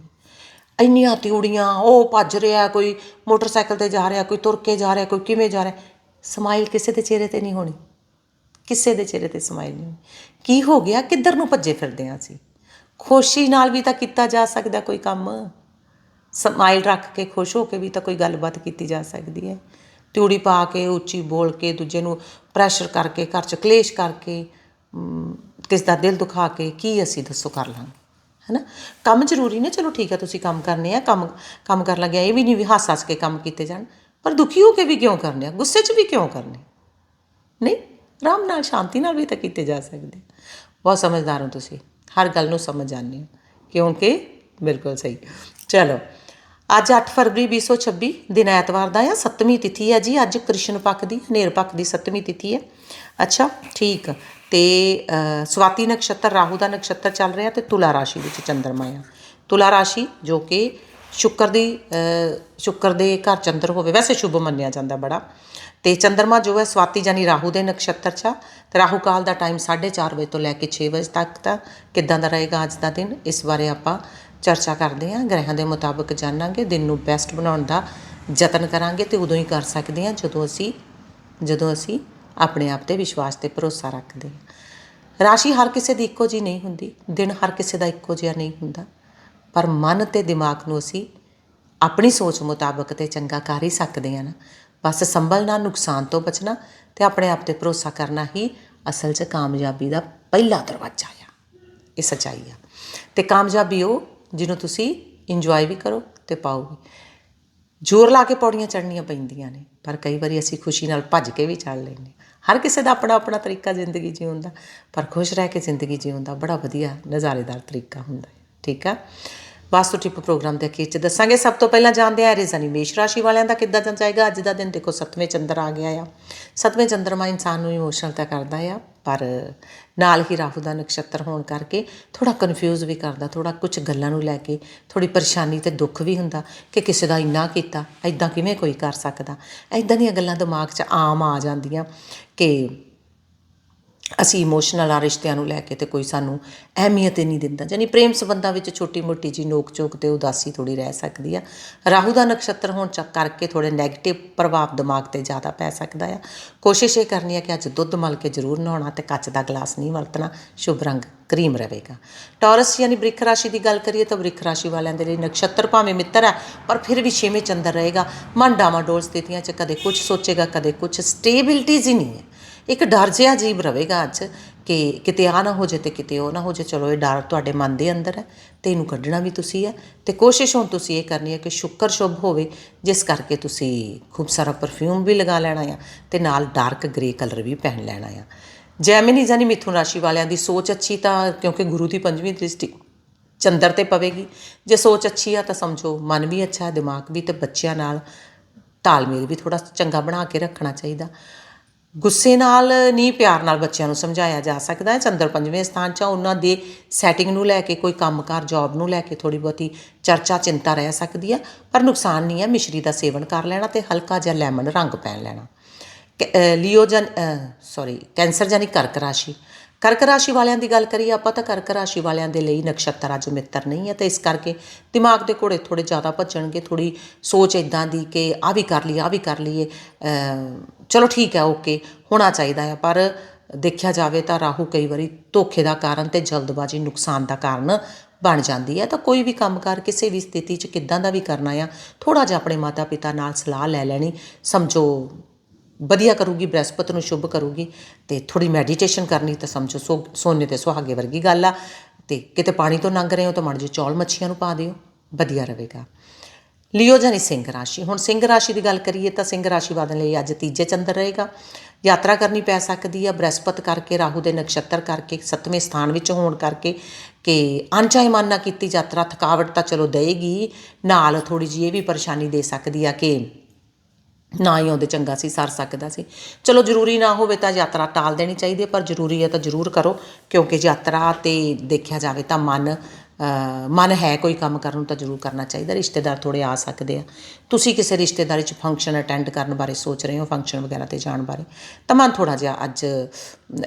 ਇੰਨੀਆਂ ਤਿਉੜੀਆਂ, ਉਹ ਭੱਜ ਰਿਹਾ, ਕੋਈ ਮੋਟਰਸਾਈਕਲ ਤੇ ਜਾ ਰਿਹਾ, ਕੋਈ ਤੁਰ ਕੇ ਜਾ ਰਿਹਾ, ਕੋਈ ਕਿਵੇਂ ਜਾ ਰਿਹਾ। ਸਮਾਈਲ ਕਿਸੇ ਦੇ ਚਿਹਰੇ ਤੇ ਨਹੀਂ ਹੋਣੀ। ਕਿਸੇ ਦੇ ਚਿਹਰੇ ਤੇ ਸਮਾਈਲ ਨਹੀਂ ਹੋਣੀ। ਕੀ ਹੋ ਗਿਆ? ਕਿੱਧਰ ਨੂੰ ਭੱਜੇ ਫਿਰਦੇ ਹਾਂ ਅਸੀਂ? ਖੁਸ਼ੀ ਨਾਲ ਵੀ ਤਾਂ ਕੀਤਾ ਜਾ ਸਕਦਾ ਕੋਈ ਕੰਮ। ਸਮਾਈਲ ਰੱਖ ਕੇ ਖੁਸ਼ ਹੋ ਕੇ ਵੀ ਤਾਂ ਕੋਈ ਗੱਲਬਾਤ ਕੀਤੀ ਜਾ ਸਕਦੀ ਹੈ। ਤਿਉੜੀ ਪਾ ਕੇ, ਉੱਚੀ ਬੋਲ ਕੇ, ਦੂਜੇ ਨੂੰ ਪ੍ਰੈਸ਼ਰ ਕਰਕੇ, ਘਰ ਚ ਕਲੇਸ਼ ਕਰਕੇ ਕਿਸ ਦਾ ਦਿਲ ਦੁਖਾ ਕੇ, ਕੀ ਅਸੀਂ ਦੱਸੋ ਕਰ ਲਾਂਗੇ? ਹੈਨਾ? ਕੰਮ ਜ਼ਰੂਰੀ ਨੇ, ਚਲੋ ਠੀਕ ਹੈ ਤੁਸੀਂ ਕੰਮ ਕਰਨੇ ਆ, ਕੰਮ ਕੰਮ ਕਰ ਲੱਗਿਆ, ਇਹ ਵੀ ਨਹੀਂ ਵੀ ਹੱਸ ਹੱਸ ਕੇ ਕੰਮ ਕੀਤੇ ਜਾਣ। ਪਰ ਦੁਖੀ ਹੋ ਕੇ ਵੀ ਕਿਉਂ ਕਰਨੇ ਆ? ਗੁੱਸੇ 'ਚ ਵੀ ਕਿਉਂ ਕਰਨੇ? ਨਹੀਂ? ਆਰਾਮ ਨਾਲ, ਸ਼ਾਂਤੀ ਨਾਲ ਵੀ ਤਾਂ ਕੀਤੇ ਜਾ ਸਕਦੇ ਬਹੁਤ ਸਮਝਦਾਰ ਹੋ ਤੁਸੀਂ। ਹਰ ਗੱਲ ਨੂੰ ਸਮਝ ਜਾਂਦੇ ਹੋ। ਕਿਉਂਕਿ ਬਿਲਕੁਲ ਸਹੀ। ਚਲੋ, ਅੱਜ 8 ਫਰਵਰੀ 2026 ਦਿਨ ਐਤਵਾਰ ਦਾ ਆ, ਸੱਤਵੀਂ ਤਿਥੀ ਹੈ ਜੀ। ਅੱਜ ਕ੍ਰਿਸ਼ਨ ਪੱਖ ਦੀ, ਹਨੇਰ ਪੱਖ ਦੀ ਸੱਤਵੀਂ ਤਿਥੀ ਹੈ। ਅੱਛਾ, ਠੀਕ। ਤੇ ਸਵਾਤੀ ਨਕਸ਼ਤਰ ਰਾਹੂ ਦਾ ਨਕਸ਼ਤਰ ਚੱਲ ਰਿਹਾ ਤੇ ਤੁਲਾ ਰਾਸ਼ੀ ਵਿੱਚ ਚੰਦਰਮਾ ਆ। ਤੁਲਾ ਰਾਸ਼ੀ ਜੋ ਕਿ ਸ਼ੁੱਕਰ ਦੀ ਅ, ਸ਼ੁੱਕਰ ਦੇ ਘਰ ਚੰਦਰ ਹੋਵੇ ਵੈਸੇ ਸ਼ੁਭ ਮੰਨਿਆ ਜਾਂਦਾ ਬੜਾ। ਤੇ ਚੰਦਰਮਾ ਜੋ ਹੈ ਸਵਾਤੀ ਜਾਨੀ ਰਾਹੂ ਦੇ ਨਕਸ਼ਤਰ 'ਚ ਆ। ਤੇ ਰਾਹੂ ਕਾਲ ਦਾ ਟਾਈਮ 4:30 ਵਜੇ ਤੋਂ ਲੈ ਕੇ 6 ਵਜੇ ਤੱਕ ਦਾ ਕਿੱਦਾਂ ਦਾ ਰਹੇਗਾ ਅੱਜ ਦਾ ਦਿਨ ਇਸ ਬਾਰੇ ਆਪਾਂ ਚਰਚਾ ਕਰਦੇ ਹਾਂ। ਗ੍ਰਹਿਾਂ ਦੇ ਮੁਤਾਬਕ ਜਾਣਾਂਗੇ ਦਿਨ ਨੂੰ ਬੈਸਟ ਬਣਾਉਣ ਦਾ ਯਤਨ ਕਰਾਂਗੇ ਤੇ ਉਦੋਂ ਹੀ ਕਰ ਸਕਦੇ ਹਾਂ ਜਦੋਂ ਅਸੀਂ ਜਦੋਂ ਅਸੀਂ ਆਪਣੇ ਆਪ ਤੇ ਵਿਸ਼ਵਾਸ ਤੇ ਭਰੋਸਾ ਰੱਖਦੇ ਹਾਂ ਰਾਸ਼ੀ ਹਰ ਕਿਸੇ ਦੀ ਇੱਕੋ ਜੀ ਨਹੀਂ ਹੁੰਦੀ, ਦਿਨ ਹਰ ਕਿਸੇ ਦਾ ਇੱਕੋ ਜਿਹਾ ਨਹੀਂ ਹੁੰਦਾ। ਪਰ ਮਨ ਤੇ ਦਿਮਾਗ ਨੂੰ ਅਸੀਂ ਆਪਣੀ ਸੋਚ ਮੁਤਾਬਕ ਤੇ ਚੰਗਾ ਕਰ ਹੀ ਸਕਦੇ ਹਾਂ ਨਾ। ਬਸ ਸੰਭਲ ਨਾਲ ਨੁਕਸਾਨ ਤੋਂ ਬਚਣਾ ਤੇ ਆਪਣੇ ਆਪ ਤੇ ਭਰੋਸਾ ਕਰਨਾ ਹੀ ਅਸਲ 'ਚ ਕਾਮਯਾਬੀ ਦਾ ਪਹਿਲਾ ਦਰਵਾਜ਼ਾ ਆ। ਇਹ ਸੱਚਾਈ ਆ। ਤੇ ਕਾਮਯਾਬੀ ਉਹ ਜਿਹਨੂੰ ਤੁਸੀਂ ਇੰਜੋਏ ਵੀ ਕਰੋ ਤੇ ਪਾਓ ਵੀ। ਜ਼ੋਰ ਲਾ ਕੇ ਪੌੜੀਆਂ ਚੜ੍ਹਨੀਆਂ ਪੈਂਦੀਆਂ ਨੇ, ਪਰ ਕਈ ਵਾਰੀ ਅਸੀਂ ਖੁਸ਼ੀ ਨਾਲ ਭੱਜ ਕੇ ਵੀ ਚੜ੍ਹ ਲੈਂਦੇ ਹਾਂ। ਹਰ ਕਿਸੇ ਦਾ ਆਪਣਾ ਆਪਣਾ ਤਰੀਕਾ ਜ਼ਿੰਦਗੀ ਜਿਉਣ ਦਾ, ਪਰ ਖੁਸ਼ ਰਹਿ ਕੇ ਜ਼ਿੰਦਗੀ ਜਿਉਣ ਦਾ ਬੜਾ ਵਧੀਆ ਨਜ਼ਾਰੇਦਾਰ ਤਰੀਕਾ ਹੁੰਦਾ ਹੈ। ਠੀਕ ਆ? ਵਾਸਤੂ ਟਿਪ ਪ੍ਰੋਗਰਾਮ ਦੇ ਅਖੀਰ ਚ ਦੱਸਾਂਗੇ। ਸਭ ਤੋਂ ਪਹਿਲਾਂ ਜਾਣਦੇ ਆ ਰਿਜ਼ਨੀ ਮੇਸ਼ ਰਾਸ਼ੀ ਵਾਲਿਆਂ ਦਾ ਕਿੱਦਾਂ ਦਿਨ ਜਾਏਗਾ। ਅੱਜ ਦਾ ਦਿਨ ਦੇਖੋ, ਸੱਤਵੇਂ ਚੰਦਰ ਆ ਗਿਆ ਆ। ਸੱਤਵੇਂ ਚੰਦਰਮਾ ਇਨਸਾਨ ਨੂੰ ਇਮੋਸ਼ਨਲ ਤਾਂ ਕਰਦਾ ਆ, ਪਰ ਨਾਲ ਹੀ ਰਾਹੂ ਦਾ ਨਕਸ਼ਤਰ ਹੋਣ ਕਰਕੇ ਥੋੜਾ ਕਨਫਿਊਜ਼ ਵੀ ਕਰਦਾ ਥੋੜਾ ਕੁਝ ਗੱਲਾਂ ਨੂੰ ਲੈ ਕੇ ਥੋੜੀ ਪਰੇਸ਼ਾਨੀ ਤੇ ਦੁੱਖ ਵੀ ਹੁੰਦਾ ਕਿ ਕਿਸੇ ਦਾ ਇੰਨਾ ਕੀਤਾ ਐਦਾਂ ਕਿਵੇਂ ਕੋਈ ਕਰ ਸਕਦਾ। ਐਦਾਂ ਦੀਆਂ ਗੱਲਾਂ ਦਿਮਾਗ 'ਚ ਆਮ ਆ ਜਾਂਦੀਆਂ ਕਿ ਅਸੀਂ ਇਮੋਸ਼ਨਲ ਆ ਰਿਸ਼ਤਿਆਂ ਨੂੰ ਲੈ ਕੇ ਤੇ ਕੋਈ ਸਾਨੂੰ ਅਹਿਮੀਅਤ ਹੀ ਨਹੀਂ ਦਿੰਦਾ। ਯਾਨੀ ਪ੍ਰੇਮ ਸੰਬੰਧਾਂ ਵਿੱਚ ਛੋਟੀ ਮੋਟੀ ਜੀ ਨੋਕ ਚੋਕ ਤੇ ਉਦਾਸੀ ਥੋੜੀ ਰਹਿ ਸਕਦੀ ਆ। ਰਾਹੂ ਦਾ ਨਕਸ਼ਤਰ ਹੋਣ ਚੱਕ ਕਰਕੇ ਥੋੜੇ 네ਗੇਟਿਵ ਪ੍ਰਭਾਵ ਦਿਮਾਗ ਤੇ ਜ਼ਿਆਦਾ ਪੈ ਸਕਦਾ ਆ। ਕੋਸ਼ਿਸ਼ ਇਹ ਕਰਨੀ ਹੈ ਕਿ ਅੱਜ ਦੁੱਧ ਮਲ ਕੇ ਜ਼ਰੂਰ ਨਹਾਉਣਾ ਤੇ ਕੱਚ ਦਾ ਗਲਾਸ ਨਹੀਂ ਵਰਤਣਾ, ਸ਼ੁਭ ਰੰਗ ਕਰੀਮ ਰਹੇਗਾ। ਟੌਰਸ ਯਾਨੀ ਬ੍ਰਿਖ ਰਾਸ਼ੀ ਦੀ ਗੱਲ ਕਰੀਏ ਤਾਂ ਬ੍ਰਿਖ ਰਾਸ਼ੀ ਵਾਲਿਆਂ ਦੇ ਲਈ ਨਕਸ਼ਤਰ ਭਾਵੇਂ ਮਿੱਤਰ ਹੈ ਪਰ ਫਿਰ ਵੀ ਛੇਵੇਂ ਚੰਦਰ ਰਹੇਗਾ। ਮਨ ਡਾਵਾਡੋਲ ਸਥਿਤੀਆਂ 'ਚ ਕਦੇ ਕੁਝ ਸੋਚੇਗਾ, ਕਦੇ ਕੁਝ ਸਟੇਬਿਲਿਟੀਜ਼ ਹੀ ਨਹੀਂ ਹੈ। ਇੱਕ ਡਰ ਜਿਹਾ ਅਜੀਬ ਰਹੇਗਾ ਅੱਜ ਕਿ ਕਿਤੇ ਆ ਨਾ ਹੋ ਜੇ ਤੇ ਕਿਤੇ ਉਹ ਨਾ ਹੋ ਜੇ ਚਲੋ, ਇਹ ਡਰ ਤੁਹਾਡੇ ਮਨ ਦੇ ਅੰਦਰ ਹੈ ਤੇ ਇਹਨੂੰ ਕੱਢਣਾ ਵੀ ਤੁਸੀਂ ਹੈ ਤੇ ਕੋਸ਼ਿਸ਼ ਹੁਣ ਤੁਸੀਂ ਇਹ ਕਰਨੀ ਹੈ ਕਿ ਸ਼ੁੱਕਰ ਸ਼ੁਭ ਹੋਵੇ, ਜਿਸ ਕਰਕੇ ਤੁਸੀਂ ਖੂਬ ਸਾਰਾ ਪਰਫਿਊਮ ਵੀ ਲਗਾ ਲੈਣਾ ਆ ਤੇ ਨਾਲ ਡਾਰਕ ਗ੍ਰੇ ਕਲਰ ਵੀ ਪਹਿਨ ਲੈਣਾ ਆ। ਜੈਮਿਨੀ ਜਾਨੀ ਮਿਥੁਨ ਰਾਸ਼ੀ ਵਾਲਿਆਂ ਦੀ ਸੋਚ ਅੱਛੀ ਤਾਂ ਕਿਉਂਕਿ ਗੁਰੂ ਦੀ ਪੰਜਵੀਂ ਦ੍ਰਿਸ਼ਟੀ ਚੰਦਰ ਤੇ ਪਵੇਗੀ। ਜੇ ਸੋਚ ਅੱਛੀ ਆ ਤਾਂ ਸਮਝੋ ਮਨ ਵੀ ਅੱਛਾ ਦਿਮਾਗ ਵੀ ਤੇ ਬੱਚਿਆਂ ਨਾਲ ਤਾਲਮੇਲ ਵੀ ਥੋੜਾ ਚੰਗਾ ਬਣਾ ਕੇ ਰੱਖਣਾ ਚਾਹੀਦਾ। ਗੁੱਸੇ ਨਾਲ ਨਹੀਂ ਪਿਆਰ ਨਾਲ ਬੱਚਿਆਂ ਨੂੰ ਸਮਝਾਇਆ ਜਾ ਸਕਦਾ ਹੈ। ਚੰਦਰ ਪੰਜਵੇਂ ਸਥਾਨ 'ਚ ਉਹਨਾਂ ਦੇ ਸੈਟਿੰਗ ਨੂੰ ਲੈ ਕੇ ਕੋਈ ਕੰਮਕਾਰ ਜੌਬ ਨੂੰ ਲੈ ਕੇ ਥੋੜੀ ਬਹੁਤੀ ਚਰਚਾ ਚਿੰਤਾ ਰਹਿ ਸਕਦੀ ਹੈ ਪਰ ਨੁਕਸਾਨ ਨਹੀਂ ਹੈ ਮਿਸ਼ਰੀ ਦਾ ਸੇਵਨ ਕਰ ਲੈਣਾ ਤੇ ਹਲਕਾ ਜਿਹਾ ਲੈਮਨ ਰੰਗ ਪਹਿਨ ਲੈਣਾ। ਕ- ਅ, ਲੀਓ ਜਨ ਸੌਰੀ ਕੈਂਸਰ ਜਾਨੀ ਕਰਕ ਰਾਸ਼ੀ। ਕਰਕ ਰਾਸ਼ੀ ਵਾਲਿਆਂ ਦੀ ਗੱਲ ਕਰੀਏ, ਆਪਾਂ ਤਾਂ ਕਰਕ ਰਾਸ਼ੀ ਵਾਲਿਆਂ ਦੇ ਲਈ ਨਕਸ਼ਤਰ ਅੱਜ ਮਿੱਤਰ ਨਹੀਂ ਹੈ ਤੇ ਇਸ ਕਰਕੇ ਦਿਮਾਗ ਦੇ ਘੋੜੇ ਥੋੜੇ ਜ਼ਿਆਦਾ ਭੱਜਣਗੇ ਥੋੜੀ ਸੋਚ ਇਦਾਂ ਦੀ ਕਿ ਆ ਵੀ ਕਰ ਲਈਏ ਆ ਵੀ ਕਰ ਲਈਏ ਚਲੋ ਠੀਕ ਹੈ, ਓਕੇ, ਹੋਣਾ ਚਾਹੀਦਾ ਹੈ, ਪਰ ਦੇਖਿਆ ਜਾਵੇ ਤਾਂ ਰਾਹੂ ਕਈ ਵਾਰੀ ਧੋਖੇ ਦਾ ਕਾਰਨ ਤੇ ਜਲਦਬਾਜ਼ੀ ਨੁਕਸਾਨ ਦਾ ਕਾਰਨ ਬਣ ਜਾਂਦੀ ਹੈ। ਤਾਂ ਕੋਈ ਵੀ ਕੰਮਕਾਰ ਕਿਸੇ ਵੀ ਸਥਿਤੀ 'ਚ ਕਿੱਦਾਂ ਦਾ ਵੀ ਕਰਨਾ ਆ ਥੋੜਾ ਜਿਹਾ ਆਪਣੇ ਮਾਤਾ ਪਿਤਾ ਨਾਲ ਸਲਾਹ ਲੈ ਲੈਣੀ, ਸਮਝੋ ਵਧੀਆ ਕਰੂਗੀ, ਬ੍ਰਹਿਸਪਤ ਨੂੰ ਸ਼ੁਭ ਕਰੂਗੀ ਤੇ ਥੋੜੀ ਮੈਡੀਟੇਸ਼ਨ ਕਰਨੀ ਤਾਂ ਸਮਝੋ ਸੋ, ਸੋਨੇ ਤੇ ਸੁਹਾਗੇ ਵਰਗੀ ਗੱਲ ਆ ਤੇ ਕਿਤੇ ਪਾਣੀ ਤੋਂ ਲੰਘ ਰਹੇ ਹੋ ਤਾਂ ਮੜ ਜੇ ਚੌਲ ਮੱਛੀਆਂ ਨੂੰ ਪਾ ਦਿਓ, ਵਧੀਆ ਰਹੇਗਾ। ਲਿਓ ਜਾਨੀ ਸਿੰਘ ਰਾਸ਼ੀ, ਹੁਣ ਸਿੰਘ ਰਾਸ਼ੀ ਦੀ ਗੱਲ ਕਰੀਏ ਤਾਂ ਸਿੰਘ ਰਾਸ਼ੀ ਵਾਲਿਆਂ ਲਈ ਅੱਜ ਤੀਜੇ ਚੰਦਰ ਰਹੇਗਾ। ਯਾਤਰਾ ਕਰਨੀ ਪੈ ਸਕਦੀ ਆ, ਬ੍ਰਹਿਸਪਤ ਕਰਕੇ, ਰਾਹੂ ਦੇ ਨਕਸ਼ਤਰ ਕਰਕੇ, ਸੱਤਵੇਂ ਸਥਾਨ ਵਿੱਚ ਹੋਣ ਕਰਕੇ ਕਿ ਅਣਚਾਹੇ ਮਨ ਕੀਤੀ ਯਾਤਰਾ, ਥਕਾਵਟ ਤਾਂ ਚਲੋ ਦੇਏਗੀ, ਨਾਲ ਥੋੜੀ ਜਿਹੀ ਇਹ ਵੀ ਪਰੇਸ਼ਾਨੀ ਦੇ ਸਕਦੀ ਆ ਕਿ ਨਾ ਹੀ ਉਹਦੇ ਚੰਗਾ ਸੀ, ਸਰ ਸਕਦਾ ਸੀ। ਚਲੋ ਜ਼ਰੂਰੀ ਨਾ ਹੋਵੇ ਤਾਂ ਯਾਤਰਾ ਟਾਲ ਦੇਣੀ ਚਾਹੀਦੀ ਹੈ, ਪਰ ਜ਼ਰੂਰੀ ਹੈ ਤਾਂ ਜ਼ਰੂਰ ਕਰੋ, ਕਿਉਂਕਿ ਯਾਤਰਾ ਤੇ ਦੇਖਿਆ ਜਾਵੇ ਤਾਂ ਮਨ ਮਨ ਹੈ ਕੋਈ ਕੰਮ ਕਰਨ ਨੂੰ ਤਾਂ ਜ਼ਰੂਰ ਕਰਨਾ ਚਾਹੀਦਾ, ਰਿਸ਼ਤੇਦਾਰ ਥੋੜੇ ਆ ਸਕਦੇ ਆ। ਤੁਸੀਂ ਕਿਸੇ ਰਿਸ਼ਤੇਦਾਰੀ 'ਚ ਫੰਕਸ਼ਨ ਅਟੈਂਡ ਕਰਨ ਬਾਰੇ ਸੋਚ ਰਹੇ ਹੋ ਫੰਕਸ਼ਨ ਵਗੈਰਾ ਤੇ ਜਾਣ ਬਾਰੇ, ਤਾਂ ਮਨ ਥੋੜਾ ਜਿਹਾ ਅੱਜ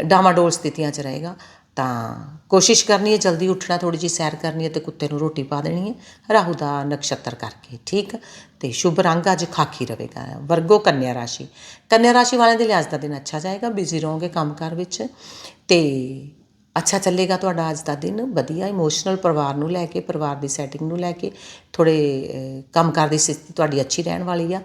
ਡਾਮਾਡੋਲ ਸਥਿਤੀਆਂ 'ਚ ਰਹੇਗਾ। ਤਾਂ ਕੋਸ਼ਿਸ਼ ਕਰਨੀ ਹੈ, ਜਲਦੀ ਉੱਠਣਾ, ਥੋੜ੍ਹੀ ਜਿਹੀ ਸੈਰ ਕਰਨੀ ਹੈ ਅਤੇ ਕੁੱਤੇ ਨੂੰ ਰੋਟੀ ਪਾ ਦੇਣੀ ਹੈ। ਰਾਹੂ ਦਾ ਨਕਸ਼ਤਰ ਕਰਕੇ, ਠੀਕ? ਤੇ ਸ਼ੁਭ ਰੰਗ ਅੱਜ ਖਾਕੀ ਰਹੇਗਾ। ਵਰਗੋ ਕੰਨਿਆ ਰਾਸ਼ੀ। ਕੰਨਿਆ ਰਾਸ਼ੀ ਵਾਲਿਆਂ ਦੇ ਲਈ ਅੱਜ ਦਾ ਦਿਨ ਅੱਛਾ ਜਾਏਗਾ, ਬਿਜ਼ੀ ਰਹੋਗੇ ਕੰਮਕਾਰ ਵਿੱਚ। ਤੇ ਅੱਛਾ ਚੱਲੇਗਾ ਤੁਹਾਡਾ ਅੱਜ ਦਾ ਦਿਨ। ਵਧੀਆ ਇਮੋਸ਼ਨਲ ਪਰਿਵਾਰ ਨੂੰ ਲੈ ਕੇ, ਪਰਿਵਾਰ ਦੀ ਸੈਟਿੰਗ ਨੂੰ ਲੈ ਕੇ ਥੋੜੇ ਕੰਮਕਾਰ ਦੀ ਸਥਿਤੀ ਤੁਹਾਡੀ ਅੱਛੀ ਰਹਿਣ ਵਾਲੀ ਆ।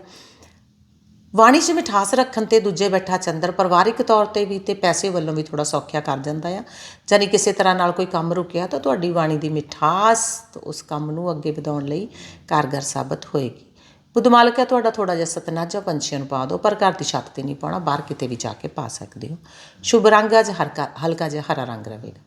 ਵਾਣੀ 'ਚ ਮਿਠਾਸ ਰੱਖਣ ਤੇ ਦੂਜੇ ਬੈਠਾ ਚੰਦਰ, ਪਰਿਵਾਰਿਕ ਤੌਰ ਤੇ ਵੀ ਤੇ ਪੈਸੇ ਵੱਲੋਂ ਵੀ ਥੋੜਾ ਸੌਖਿਆ ਕਰ ਜਾਂਦਾ ਆ। ਜਾਨੀ ਕਿਸੇ ਤਰ੍ਹਾਂ ਨਾਲ ਕੋਈ ਕੰਮ ਰੁਕਿਆ ਤਾਂ ਤੁਹਾਡੀ ਵਾਣੀ ਦੀ ਮਿਠਾਸ ਉਸ ਕੰਮ ਨੂੰ ਅੱਗੇ ਵਧਾਉਣ ਲਈ ਕਾਰਗਰ ਸਾਬਤ ਹੋਏਗੀ। ਬੁੱਧ ਮਾਲਕ ਹੈ ਤੁਹਾਡਾ ਥੋੜਾ ਜਿਹਾ ਸਤਨਾਜਾ ਪੰਛੀਆਂ ਨੂੰ ਪਾ ਦਿਓ, ਪਰ ਘਰ ਦੀ ਛੱਤ ਤੇ ਨਹੀਂ ਪਾਉਣਾ, ਬਾਹਰ ਕਿਤੇ ਵੀ ਜਾ ਕੇ ਪਾ ਸਕਦੇ ਹੋ। ਸ਼ੁਭ ਰੰਗ ਅੱਜ ਹਲਕਾ ਹਲਕਾ ਜਿਹਾ ਹਰਾ ਰੰਗ ਰਹੇਗਾ।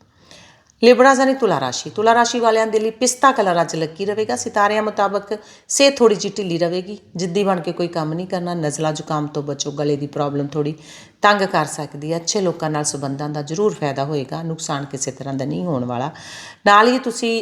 ਲਿਬੜਾ ਜਾਨੀ ਤੁਲਾ ਰਾਸ਼ੀ। ਤੁਲਾ ਰਾਸ਼ੀ ਵਾਲਿਆਂ ਦੇ ਲਈ ਪਿਸਤਾ ਕਲਰ ਅੱਜ ਲੱਕੀ ਰਹੇਗਾ। ਸਿਤਾਰਿਆਂ ਮੁਤਾਬਕ ਸਿਹਤ ਥੋੜੀ ਜਿਹੀ ਢਿੱਲੀ ਰਹੇਗੀ। ਜਿੱਦੀ ਬਣ ਕੇ ਕੋਈ ਕੰਮ ਨਹੀਂ ਕਰਨਾ, ਨਜ਼ਲਾ, ਜ਼ੁਕਾਮ ਤੋਂ ਬਚੋ, ਗਲੇ ਦੀ ਪ੍ਰੋਬਲਮ ਥੋੜੀ ਤੰਗ ਕਰ ਸਕਦੀ ਹੈ। ਅੱਛੇ ਲੋਕਾਂ ਨਾਲ ਸੰਬੰਧਾਂ ਦਾ ਜ਼ਰੂਰ ਫਾਇਦਾ ਹੋਏਗਾ। ਨੁਕਸਾਨ ਕਿਸੇ ਤਰ੍ਹਾਂ ਦਾ ਨਹੀਂ ਹੋਣ ਵਾਲਾ। ਨਾਲ ਹੀ ਤੁਸੀਂ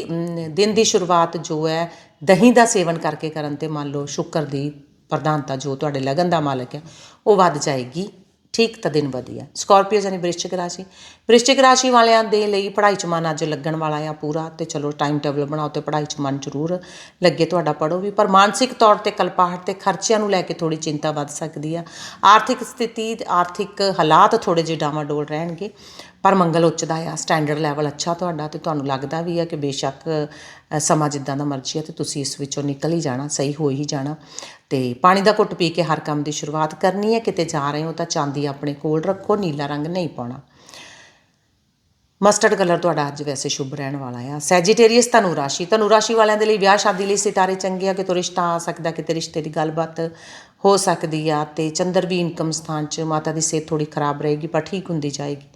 ਦਿਨ ਦੀ ਸ਼ੁਰੂਆਤ ਜੋ ਹੈ, ਦਹੀਂ ਦਾ ਸੇਵਨ ਕਰਕੇ ਕਰਨ ਤੇ ਮੰਨ ਲਓ ਸ਼ੁਕਰ ਦੀ ਪ੍ਰਧਾਨਤਾ ਜੋ ਤੁਹਾਡੇ ਲਗਨ ਦਾ ਮਾਲਕ ਹੈ, ਉਹ ਵੱਧ ਜਾਏਗੀ। ਠੀਕ ਤਾਂ ਦਿਨ ਵਧੀਆ। ਸਕਾਰਪੀਓ ਯਾਨੀ ਵ੍ਰਿਸ਼ਚਿਕ ਰਾਸ਼ੀ। ਵ੍ਰਿਸ਼ਚਿਕ ਰਾਸ਼ੀ ਵਾਲਿਆਂ ਦੇ ਲਈ ਪੜ੍ਹਾਈ 'ਚ ਮਨ ਅੱਜ ਲੱਗਣ ਵਾਲਾ ਆ ਪੂਰਾ ਤੇ ਚਲੋ ਟਾਈਮ ਟੇਬਲ ਬਣਾਓ ਤੇ ਪੜ੍ਹਾਈ 'ਚ ਮਨ ਜ਼ਰੂਰ ਲੱਗੇ ਤੁਹਾਡਾ ਪੜੋ ਵੀ। ਪਰ ਮਾਨਸਿਕ ਤੌਰ ਤੇ ਕਲਪਾਹਟ ਤੇ ਖਰਚਿਆਂ ਨੂੰ ਲੈ ਕੇ ਥੋੜੀ ਚਿੰਤਾ ਵੱਧ ਸਕਦੀ ਆ। ਆਰਥਿਕ ਸਥਿਤੀ ਆਰਥਿਕ ਹਾਲਾਤ ਥੋੜੇ ਜਿਹੇ ਡਾਵਾਡੋਲ ਰਹਿਣਗੇ। ਪਰ ਮੰਗਲ ਉੱਚਦਾ ਆ ਸਟੈਂਡਰਡ ਲੈਵਲ ਅੱਛਾ ਤੁਹਾਡਾ ਤੇ ਤੁਹਾਨੂੰ ਲੱਗਦਾ ਵੀ ਆ ਕਿ ਬੇਸ਼ੱਕ ਸਮਾਂ ਜਿੱਦਾਂ ਦਾ ਮਰਜ਼ੀ ਹੈ ਤੇ ਤੁਸੀਂ ਇਸ ਵਿੱਚੋਂ ਨਿਕਲ ਹੀ ਜਾਣਾ, ਸਹੀ ਹੋ ਹੀ ਜਾਣਾ। ਤੇ ਪਾਣੀ ਦਾ ਘੁੱਟ ਪੀ ਕੇ ਹਰ ਕੰਮ ਦੀ ਸ਼ੁਰੂਆਤ ਕਰਨੀ ਹੈ ਕਿਤੇ ਜਾ ਰਹੇ ਹੋ ਤਾਂ ਚਾਂਦੀ ਆਪਣੇ ਕੋਲ ਰੱਖੋ, ਨੀਲਾ ਰੰਗ ਨਹੀਂ ਪਾਉਣਾ। ਮਸਟਰਡ ਕਲਰ ਤੁਹਾਡਾ ਅੱਜ ਵੈਸੇ ਸ਼ੁਭ ਰਹਿਣ ਵਾਲਾ ਆ। ਸੈਜੀਟੇਰੀਅਸ ਧਨੂ ਰਾਸ਼ੀ ਧਨੂ ਰਾਸ਼ੀ ਵਾਲਿਆਂ ਦੇ ਲਈ ਵਿਆਹ ਸ਼ਾਦੀ ਲਈ ਸਿਤਾਰੇ ਚੰਗੇ ਆ ਕਿ ਤੋਂ ਰਿਸ਼ਤਾ ਆ ਸਕਦਾ, ਕਿਤੇ ਰਿਸ਼ਤੇ ਦੀ ਗੱਲਬਾਤ ਹੋ ਸਕਦੀ ਆ ਤੇ ਚੰਦਰ ਵੀ ਇਨਕਮ ਸਥਾਨ 'ਚ ਮਾਤਾ ਦੀ ਸਿਹਤ ਥੋੜੀ ਖਰਾਬ ਰਹੇਗੀ, ਪਰ ਠੀਕ ਹੁੰਦੀ ਜਾਏਗੀ।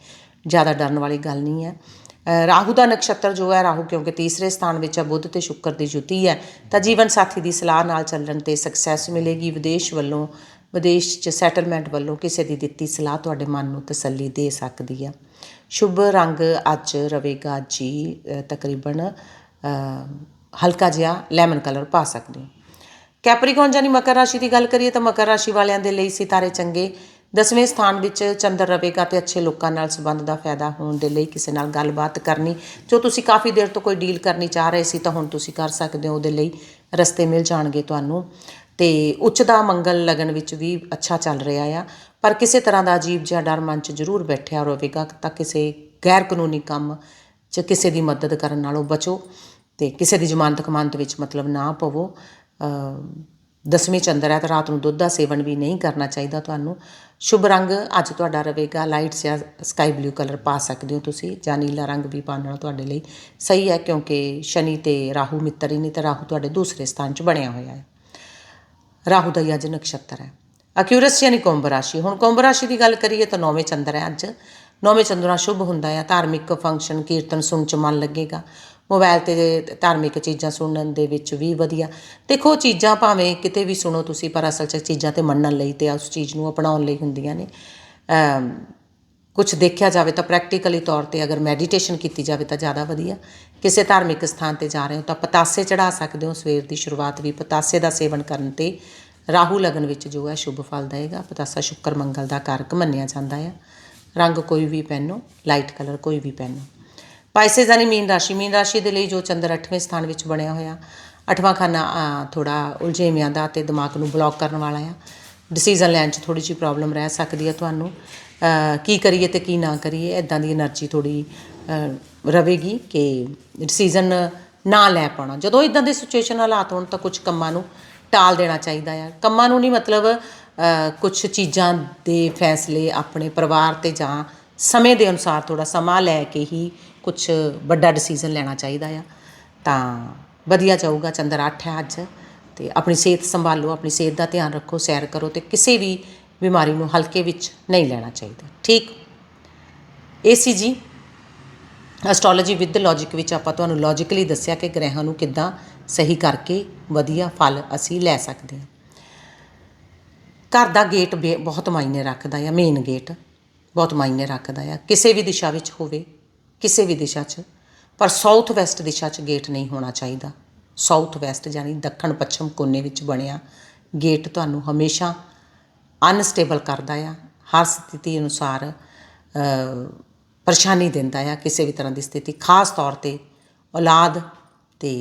ਜ਼ਿਆਦਾ ਡਰਨ ਵਾਲੀ ਗੱਲ ਨਹੀਂ ਹੈ। ਰਾਹੂ ਦਾ ਨਕਸ਼ਤਰ ਜੋ ਹੈ, ਰਾਹੂ ਕਿਉਂਕਿ ਤੀਸਰੇ ਸਥਾਨ ਵਿੱਚ ਹੈ, ਬੁੱਧ ਤੇ ਸ਼ੁੱਕਰ ਦੀ ਜੁਤੀ ਹੈ। ਤਾਂ ਜੀਵਨ ਸਾਥੀ ਦੀ ਸਲਾਹ ਨਾਲ ਚੱਲਣ ਤੇ ਸਕਸੈਸ ਮਿਲੇਗੀ। ਵਿਦੇਸ਼ ਵੱਲੋਂ, ਵਿਦੇਸ਼ 'ਚ ਸੈਟਲਮੈਂਟ ਵੱਲੋਂ ਕਿਸੇ ਦੀ ਦਿੱਤੀ ਸਲਾਹ ਤੁਹਾਡੇ ਮਨ ਨੂੰ ਤਸੱਲੀ ਦੇ ਸਕਦੀ ਹੈ। ਸ਼ੁਭ ਰੰਗ ਅੱਜ ਰਵੇਗਾ ਜੀ ਤਕਰੀਬਨ ਹਲਕਾ ਜਿਹਾ ਲੈਮਨ ਕਲਰ ਪਾ ਸਕਦੇ ਹੋ। ਕੈਪਰੀਕੌਨ ਜਾਨੀ ਮਕਰ ਰਾਸ਼ੀ ਦੀ ਗੱਲ ਕਰੀਏ ਤਾਂ ਮਕਰ ਰਾਸ਼ੀ ਵਾਲਿਆਂ ਦੇ ਲਈ ਸਿਤਾਰੇ ਚੰਗੇ। ਦਸਵੇਂ ਸਥਾਨ ਵਿੱਚ ਚੰਦਰ ਰਵੇਗਾ ਤੇ ਅੱਛੇ ਲੋਕਾਂ ਨਾਲ ਸੰਬੰਧ ਦਾ ਫਾਇਦਾ ਹੋਣ ਦੇ ਲਈ ਕਿਸੇ ਨਾਲ ਗੱਲਬਾਤ ਕਰਨੀ। ਜੋ ਤੁਸੀਂ ਕਾਫੀ ਦੇਰ ਤੋਂ ਕੋਈ ਡੀਲ ਕਰਨੀ ਚਾਹ ਰਹੇ ਸੀ ਤਾਂ ਹੁਣ ਤੁਸੀਂ ਕਰ ਸਕਦੇ ਹੋ ਉਹਦੇ ਲਈ ਰਸਤੇ ਮਿਲ ਜਾਣਗੇ ਤੁਹਾਨੂੰ। ਤੇ ਉੱਚ ਦਾ ਮੰਗਲ ਲਗਨ ਵਿੱਚ ਵੀ ਅੱਛਾ ਚੱਲ ਰਿਹਾ ਆ। ਪਰ ਕਿਸੇ ਤਰ੍ਹਾਂ ਦਾ ਅਜੀਬ ਜਿਹਾ ਡਰ ਮਨ 'ਚ ਜ਼ਰੂਰ ਬੈਠਿਆ ਰਹੇਗਾ ਤਾਂ ਕਿਸੇ ਗੈਰ ਕਾਨੂੰਨੀ ਕੰਮ 'ਚ ਕਿਸੇ ਦੀ ਮਦਦ ਕਰਨ ਨਾਲੋਂ ਬਚੋ ਤੇ ਕਿਸੇ ਦੀ ਜ਼ਮਾਨਤ ਕਮਾਨਤ ਵਿੱਚ ਮਤਲਬ ਨਾ ਪਵੋ। ਅ, ਦਸਵੀਂ ਚੰਦਰ ਹੈ ਤਾਂ ਰਾਤ ਨੂੰ ਦੁੱਧ ਦਾ ਸੇਵਨ ਵੀ ਨਹੀਂ ਕਰਨਾ ਚਾਹੀਦਾ ਤੁਹਾਨੂੰ। ਸ਼ੁਭ ਰੰਗ ਅੱਜ ਤੁਹਾਡਾ ਰਹੇਗਾ। ਲਾਈਟ ਜਾਂ ਸਕਾਈ ਬਲੂ ਕਲਰ ਪਾ ਸਕਦੇ ਹੋ ਤੁਸੀਂ। ਜਾਂ ਨੀਲਾ ਰੰਗ ਵੀ ਪਾਉਣਾ ਤੁਹਾਡੇ ਲਈ ਸਹੀ ਹੈ, ਕਿਉਂਕਿ ਸ਼ਨੀ ਤੇ ਰਾਹੂ ਮਿੱਤਰ ਹੀ ਨਹੀਂ ਤੇ ਰਾਹੂ ਤੁਹਾਡੇ ਦੂਸਰੇ ਸਥਾਨ 'ਚ ਬਣਿਆ ਹੋਇਆ ਹੈ। ਰਾਹੂ ਦਾ ਹੀ ਅੱਜ ਨਕਸ਼ਤਰ ਹੈ। ਅਕਿਊਰਸ ਯਾਨੀ ਕੁੰਭ ਰਾਸ਼ੀ। ਹੁਣ ਕੁੰਭ ਰਾਸ਼ੀ ਦੀ ਗੱਲ ਕਰੀਏ ਤਾਂ ਨੌਵੇਂ ਚੰਦਰ ਹੈ ਅੱਜ। ਨੌਵੇਂ ਚੰਦਰਾ ਸ਼ੁਭ ਹੁੰਦਾ ਹੈ। ਧਾਰਮਿਕ ਫੰਕਸ਼ਨ ਕੀਰਤਨ ਸੁਣ ਚ ਮਨ ਲੱਗੇਗਾ। ਮੋਬਾਈਲ ਤੇ ਧਾਰਮਿਕ ਚੀਜ਼ਾਂ ਸੁਣਨ ਦੇ ਵਿੱਚ ਵੀ ਵਧੀਆ। ਦੇਖੋ, ਚੀਜ਼ਾਂ ਭਾਵੇਂ ਕਿਤੇ ਵੀ ਸੁਣੋ ਤੁਸੀਂ, ਪਰ ਅਸਲ 'ਚ ਚੀਜ਼ਾਂ ਤੇ ਮੰਨਣ ਲਈ ਤੇ ਉਸ ਚੀਜ਼ ਨੂੰ ਅਪਣਾਉਣ ਲਈ ਹੁੰਦੀਆਂ ਨੇ। ਅਮ ਕੁਝ ਦੇਖਿਆ ਜਾਵੇ ਤਾਂ ਪ੍ਰੈਕਟੀਕਲੀ ਤੌਰ ਤੇ ਅਗਰ ਮੈਡੀਟੇਸ਼ਨ ਕੀਤੀ ਜਾਵੇ ਤਾਂ ਜ਼ਿਆਦਾ ਵਧੀਆ। ਕਿਸੇ ਧਾਰਮਿਕ ਸਥਾਨ ਤੇ ਜਾ ਰਹੇ ਹੋ ਤਾਂ ਪਤਾਸੇ ਚੜਾ ਸਕਦੇ ਹੋ। ਸਵੇਰ ਦੀ ਸ਼ੁਰੂਆਤ ਵੀ ਪਤਾਸੇ ਦਾ ਸੇਵਨ ਕਰਨ ਤੇ ਰਾਹੂ ਲਗਨ ਵਿੱਚ ਜੋ ਹੈ ਸ਼ੁਭ ਫਲ ਦੇਗਾ। ਪਤਾਸਾ ਸ਼ੁੱਕਰ ਮੰਗਲ ਦਾ ਕਾਰਕ ਮੰਨਿਆ ਜਾਂਦਾ ਹੈ ਰੰਗ ਕੋਈ ਵੀ ਪਹਿਨੋ ਲਾਈਟ ਕਲਰ ਕੋਈ ਵੀ ਪਹਿਨੋ। ਵਾਇਸੇ ਜਾਨੀ ਮੀਨ ਰਾਸ਼ੀ। ਮੀਨ ਰਾਸ਼ੀ ਦੇ ਲਈ ਜੋ ਚੰਦਰ 8ਵੇਂ ਸਥਾਨ ਵਿੱਚ ਬਣਿਆ ਹੋਇਆ। 8ਵਾਂ ਖਾਨਾ ਥੋੜਾ ਉਲਝੇਵਿਆਂ ਦਾ ਤੇ ਦਿਮਾਗ ਨੂੰ ਬਲੌਕ ਕਰਨ ਵਾਲਾ ਆ। ਡਿਸੀਜਨ ਲੈਣ 'ਚ ਥੋੜੀ ਜੀ ਪ੍ਰੋਬਲਮ ਰਹਿ ਸਕਦੀ ਹੈ ਤੁਹਾਨੂੰ। ਕੀ ਕਰੀਏ ਤੇ ਕੀ ਨਾ ਕਰੀਏ ਇਦਾਂ ਦੀ એનર્ਜੀ ਥੋੜੀ ਰਵੇਗੀ ਕਿ ਡਿਸੀਜਨ ਨਾ ਲੈ ਪਾਉਣਾ। ਜਦੋਂ ਇਦਾਂ ਦੇ ਸਿਚੁਏਸ਼ਨ ਹਾਲਾਤ ਹੋਣ ਤਾਂ ਕੁਝ ਕੰਮਾਂ ਨੂੰ ਟਾਲ ਦੇਣਾ ਚਾਹੀਦਾ ਆ। ਕੰਮਾਂ ਨੂੰ ਨਹੀਂ ਮਤਲਬ ਕੁਝ ਚੀਜ਼ਾਂ ਦੇ ਫੈਸਲੇ ਆਪਣੇ ਪਰਿਵਾਰ ਤੇ ਜਾਂ ਸਮੇਂ ਦੇ ਅਨੁਸਾਰ ਥੋੜਾ ਸਮਾਂ ਲੈ ਕੇ ਹੀ ਕੁਝ ਵੱਡਾ ਡਿਸੀਜਨ ਲੈਣਾ ਚਾਹੀਦਾ ਆ। ਤਾਂ ਵਧੀਆ ਜਾਊਗਾ, ਚੰਦਰ 8 ਹੈ ਅੱਜ। ਤੇ ਆਪਣੀ ਸਿਹਤ ਸੰਭਾਲੋ, ਆਪਣੀ ਸਿਹਤ ਦਾ ਧਿਆਨ ਰੱਖੋ, ਸੈਰ ਕਰੋ ਤੇ ਕਿਸੇ ਵੀ ਬਿਮਾਰੀ ਨੂੰ ਹਲਕੇ ਵਿੱਚ ਨਹੀਂ ਲੈਣਾ ਚਾਹੀਦਾ। ਠੀਕ? ਏਸੀ ਜੀ ਐਸਟ੍ਰੋਲੋਜੀ ਵਿਦ ਲੌਜੀਕ ਵਿੱਚ ਆਪਾਂ ਤੁਹਾਨੂੰ ਲੌਜੀਕਲੀ ਦੱਸਿਆ ਕਿ ਗ੍ਰਹਿਾਂ ਨੂੰ ਕਿੱਦਾਂ ਸਹੀ ਕਰਕੇ ਵਧੀਆ ਫਲ ਅਸੀਂ ਲੈ ਸਕਦੇ ਹਾਂ। ਘਰ ਦਾ ਗੇਟ ਬੇ- ਬਹੁਤ ਮਾਇਨੇ ਰੱਖਦਾ ਆ ਮੇਨ ਗੇਟ ਬਹੁਤ ਮਾਇਨੇ ਰੱਖਦਾ ਆ। ਕਿਸੇ ਵੀ ਦਿਸ਼ਾ ਵਿੱਚ ਹੋਵੇ ਕਿਸੇ ਵੀ ਦਿਸ਼ਾ 'ਚ। ਪਰ ਸਾਊਥ ਵੈਸਟ ਦਿਸ਼ਾ 'ਚ ਗੇਟ ਨਹੀਂ ਹੋਣਾ ਚਾਹੀਦਾ। ਸਾਊਥ ਵੈਸਟ ਯਾਨੀ ਦੱਖਣ ਪੱਛਮ ਕੋਨੇ ਵਿੱਚ ਬਣਿਆ ਗੇਟ ਤੁਹਾਨੂੰ ਹਮੇਸ਼ਾ ਅਨਸਟੇਬਲ ਕਰਦਾ ਆ। ਹਰ ਸਥਿਤੀ ਅਨੁਸਾਰ ਪਰੇਸ਼ਾਨੀ ਦਿੰਦਾ ਆ ਕਿਸੇ ਵੀ ਤਰ੍ਹਾਂ ਦੀ ਸਥਿਤੀ। ਖਾਸ ਤੌਰ ਤੇ ਔਲਾਦ ਤੇ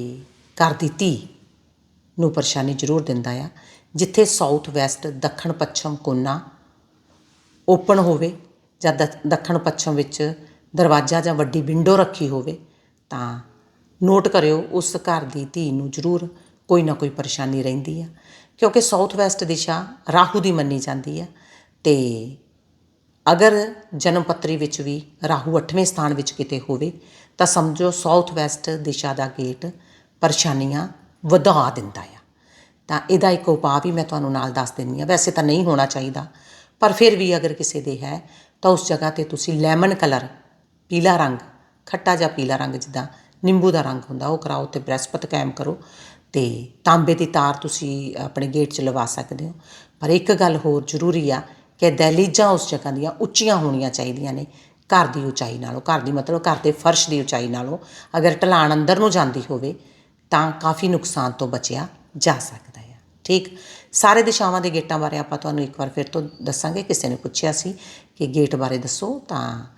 ਘਰ ਦੀ ਧੀ ਨੂੰ ਪਰੇਸ਼ਾਨੀ ਜ਼ਰੂਰ ਦਿੰਦਾ ਆ। ਜਿੱਥੇ ਸਾਊਥ ਵੈਸਟ ਦੱਖਣ ਪੱਛਮ ਕੋਨਾ ਓਪਨ ਹੋਵੇ ਜਾਂ ਦੱਖਣ ਪੱਛਮ ਵਿੱਚ ਦਰਵਾਜ਼ਾ ਜਾਂ ਵੱਡੀ ਵਿੰਡੋ ਰੱਖੀ ਹੋਵੇ, ਤਾਂ ਨੋਟ ਕਰਿਓ ਉਸ ਘਰ ਦੀ ਧੀ ਨੂੰ ਜ਼ਰੂਰ ਕੋਈ ਨਾ ਕੋਈ ਪਰੇਸ਼ਾਨੀ ਰਹਿੰਦੀ ਆ, ਕਿਉਂਕਿ ਸਾਊਥ ਵੈਸਟ ਦਿਸ਼ਾ ਰਾਹੂ ਦੀ ਮੰਨੀ ਜਾਂਦੀ ਆ। ਤੇ ਅਗਰ ਜਨਮ ਪੱਤਰੀ ਵਿੱਚ ਵੀ ਰਾਹੂ 8ਵੇਂ ਸਥਾਨ ਵਿੱਚ ਕਿਤੇ ਹੋਵੇ, ਤਾਂ ਸਮਝੋ ਸਾਊਥ ਵੈਸਟ ਦਿਸ਼ਾ ਦਾ ਗੇਟ ਪਰੇਸ਼ਾਨੀਆਂ ਵਧਾ ਦਿੰਦਾ ਆ। ਤਾਂ ਇਹਦਾ ਇੱਕ ਉਪਾਅ ਵੀ ਮੈਂ ਤੁਹਾਨੂੰ ਨਾਲ ਦੱਸ ਦਿੰਦੀ ਆ, ਵੈਸੇ ਤਾਂ ਨਹੀਂ ਹੋਣਾ ਚਾਹੀਦਾ, ਪਰ ਫਿਰ ਵੀ ਅਗਰ ਕਿਸੇ ਦੇ ਹੈ, ਤਾਂ ਉਸ ਜਗ੍ਹਾ ਤੇ ਤੁਸੀਂ ਲੈਮਨ ਕਲਰ ਪੀਲਾ ਰੰਗ, ਖੱਟਾ ਜਾਂ ਪੀਲਾ ਰੰਗ ਜਿੱਦਾਂ ਨਿੰਬੂ ਦਾ ਰੰਗ ਹੁੰਦਾ, ਉਹ ਕਰਾਓ ਤੇ ਬ੍ਰਹਿਸਪਤ ਕਾਇਮ ਕਰੋ। ਤੇ ਤਾਂਬੇ ਦੀ ਤਾਰ ਤੁਸੀਂ ਆਪਣੇ ਗੇਟ 'ਚ ਲਵਾ ਸਕਦੇ ਹੋ। ਪਰ ਇੱਕ ਗੱਲ ਹੋਰ ਜ਼ਰੂਰੀ ਆ ਕਿ ਦਹਿਲੀਜਾਂ ਉਸ ਜਗ੍ਹਾ ਦੀਆਂ ਉੱਚੀਆਂ ਹੋਣੀਆਂ ਚਾਹੀਦੀਆਂ ਨੇ, ਘਰ ਦੀ ਉਚਾਈ ਨਾਲੋਂ। ਘਰ ਦੀ ਮਤਲਬ ਘਰ ਦੇ ਫਰਸ਼ ਦੀ ਉਚਾਈ ਨਾਲੋਂ। ਅਗਰ ਢਲਾਣ ਅੰਦਰ ਨੂੰ ਜਾਂਦੀ ਹੋਵੇ, ਤਾਂ ਕਾਫੀ ਨੁਕਸਾਨ ਤੋਂ ਬਚਿਆ ਜਾ ਸਕਦਾ ਹੈ ਠੀਕ? ਸਾਰੇ ਦਿਸ਼ਾਵਾਂ ਦੇ ਗੇਟਾਂ ਬਾਰੇ ਆਪਾਂ ਤੁਹਾਨੂੰ ਇੱਕ ਵਾਰ ਫਿਰ ਤੋਂ ਦੱਸਾਂਗੇ। ਕਿਸੇ ਨੇ ਪੁੱਛਿਆ ਸੀ ਕਿ ਗੇਟ ਬਾਰੇ ਦੱਸੋ, ਤਾਂ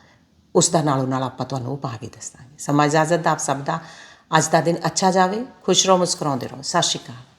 ਉਸ ਦਾ ਨਾਲੋਂ ਨਾਲ ਆਪਾਂ ਤੁਹਾਨੂੰ ਉਪਾਅ ਵੀ ਦੱਸਾਂਗੇ। ਸਮਾਂ ਇਜਾਜ਼ਤ ਦਾ ਆਪ ਸਭ ਦਾ ਅੱਜ ਦਾ ਦਿਨ ਅੱਛਾ ਜਾਵੇ, ਖੁਸ਼ ਰਹੋ, ਮੁਸਕਰਾਉਂਦੇ ਰਹੋ। ਸਤਿ ਸ਼੍ਰੀ ਅਕਾਲ।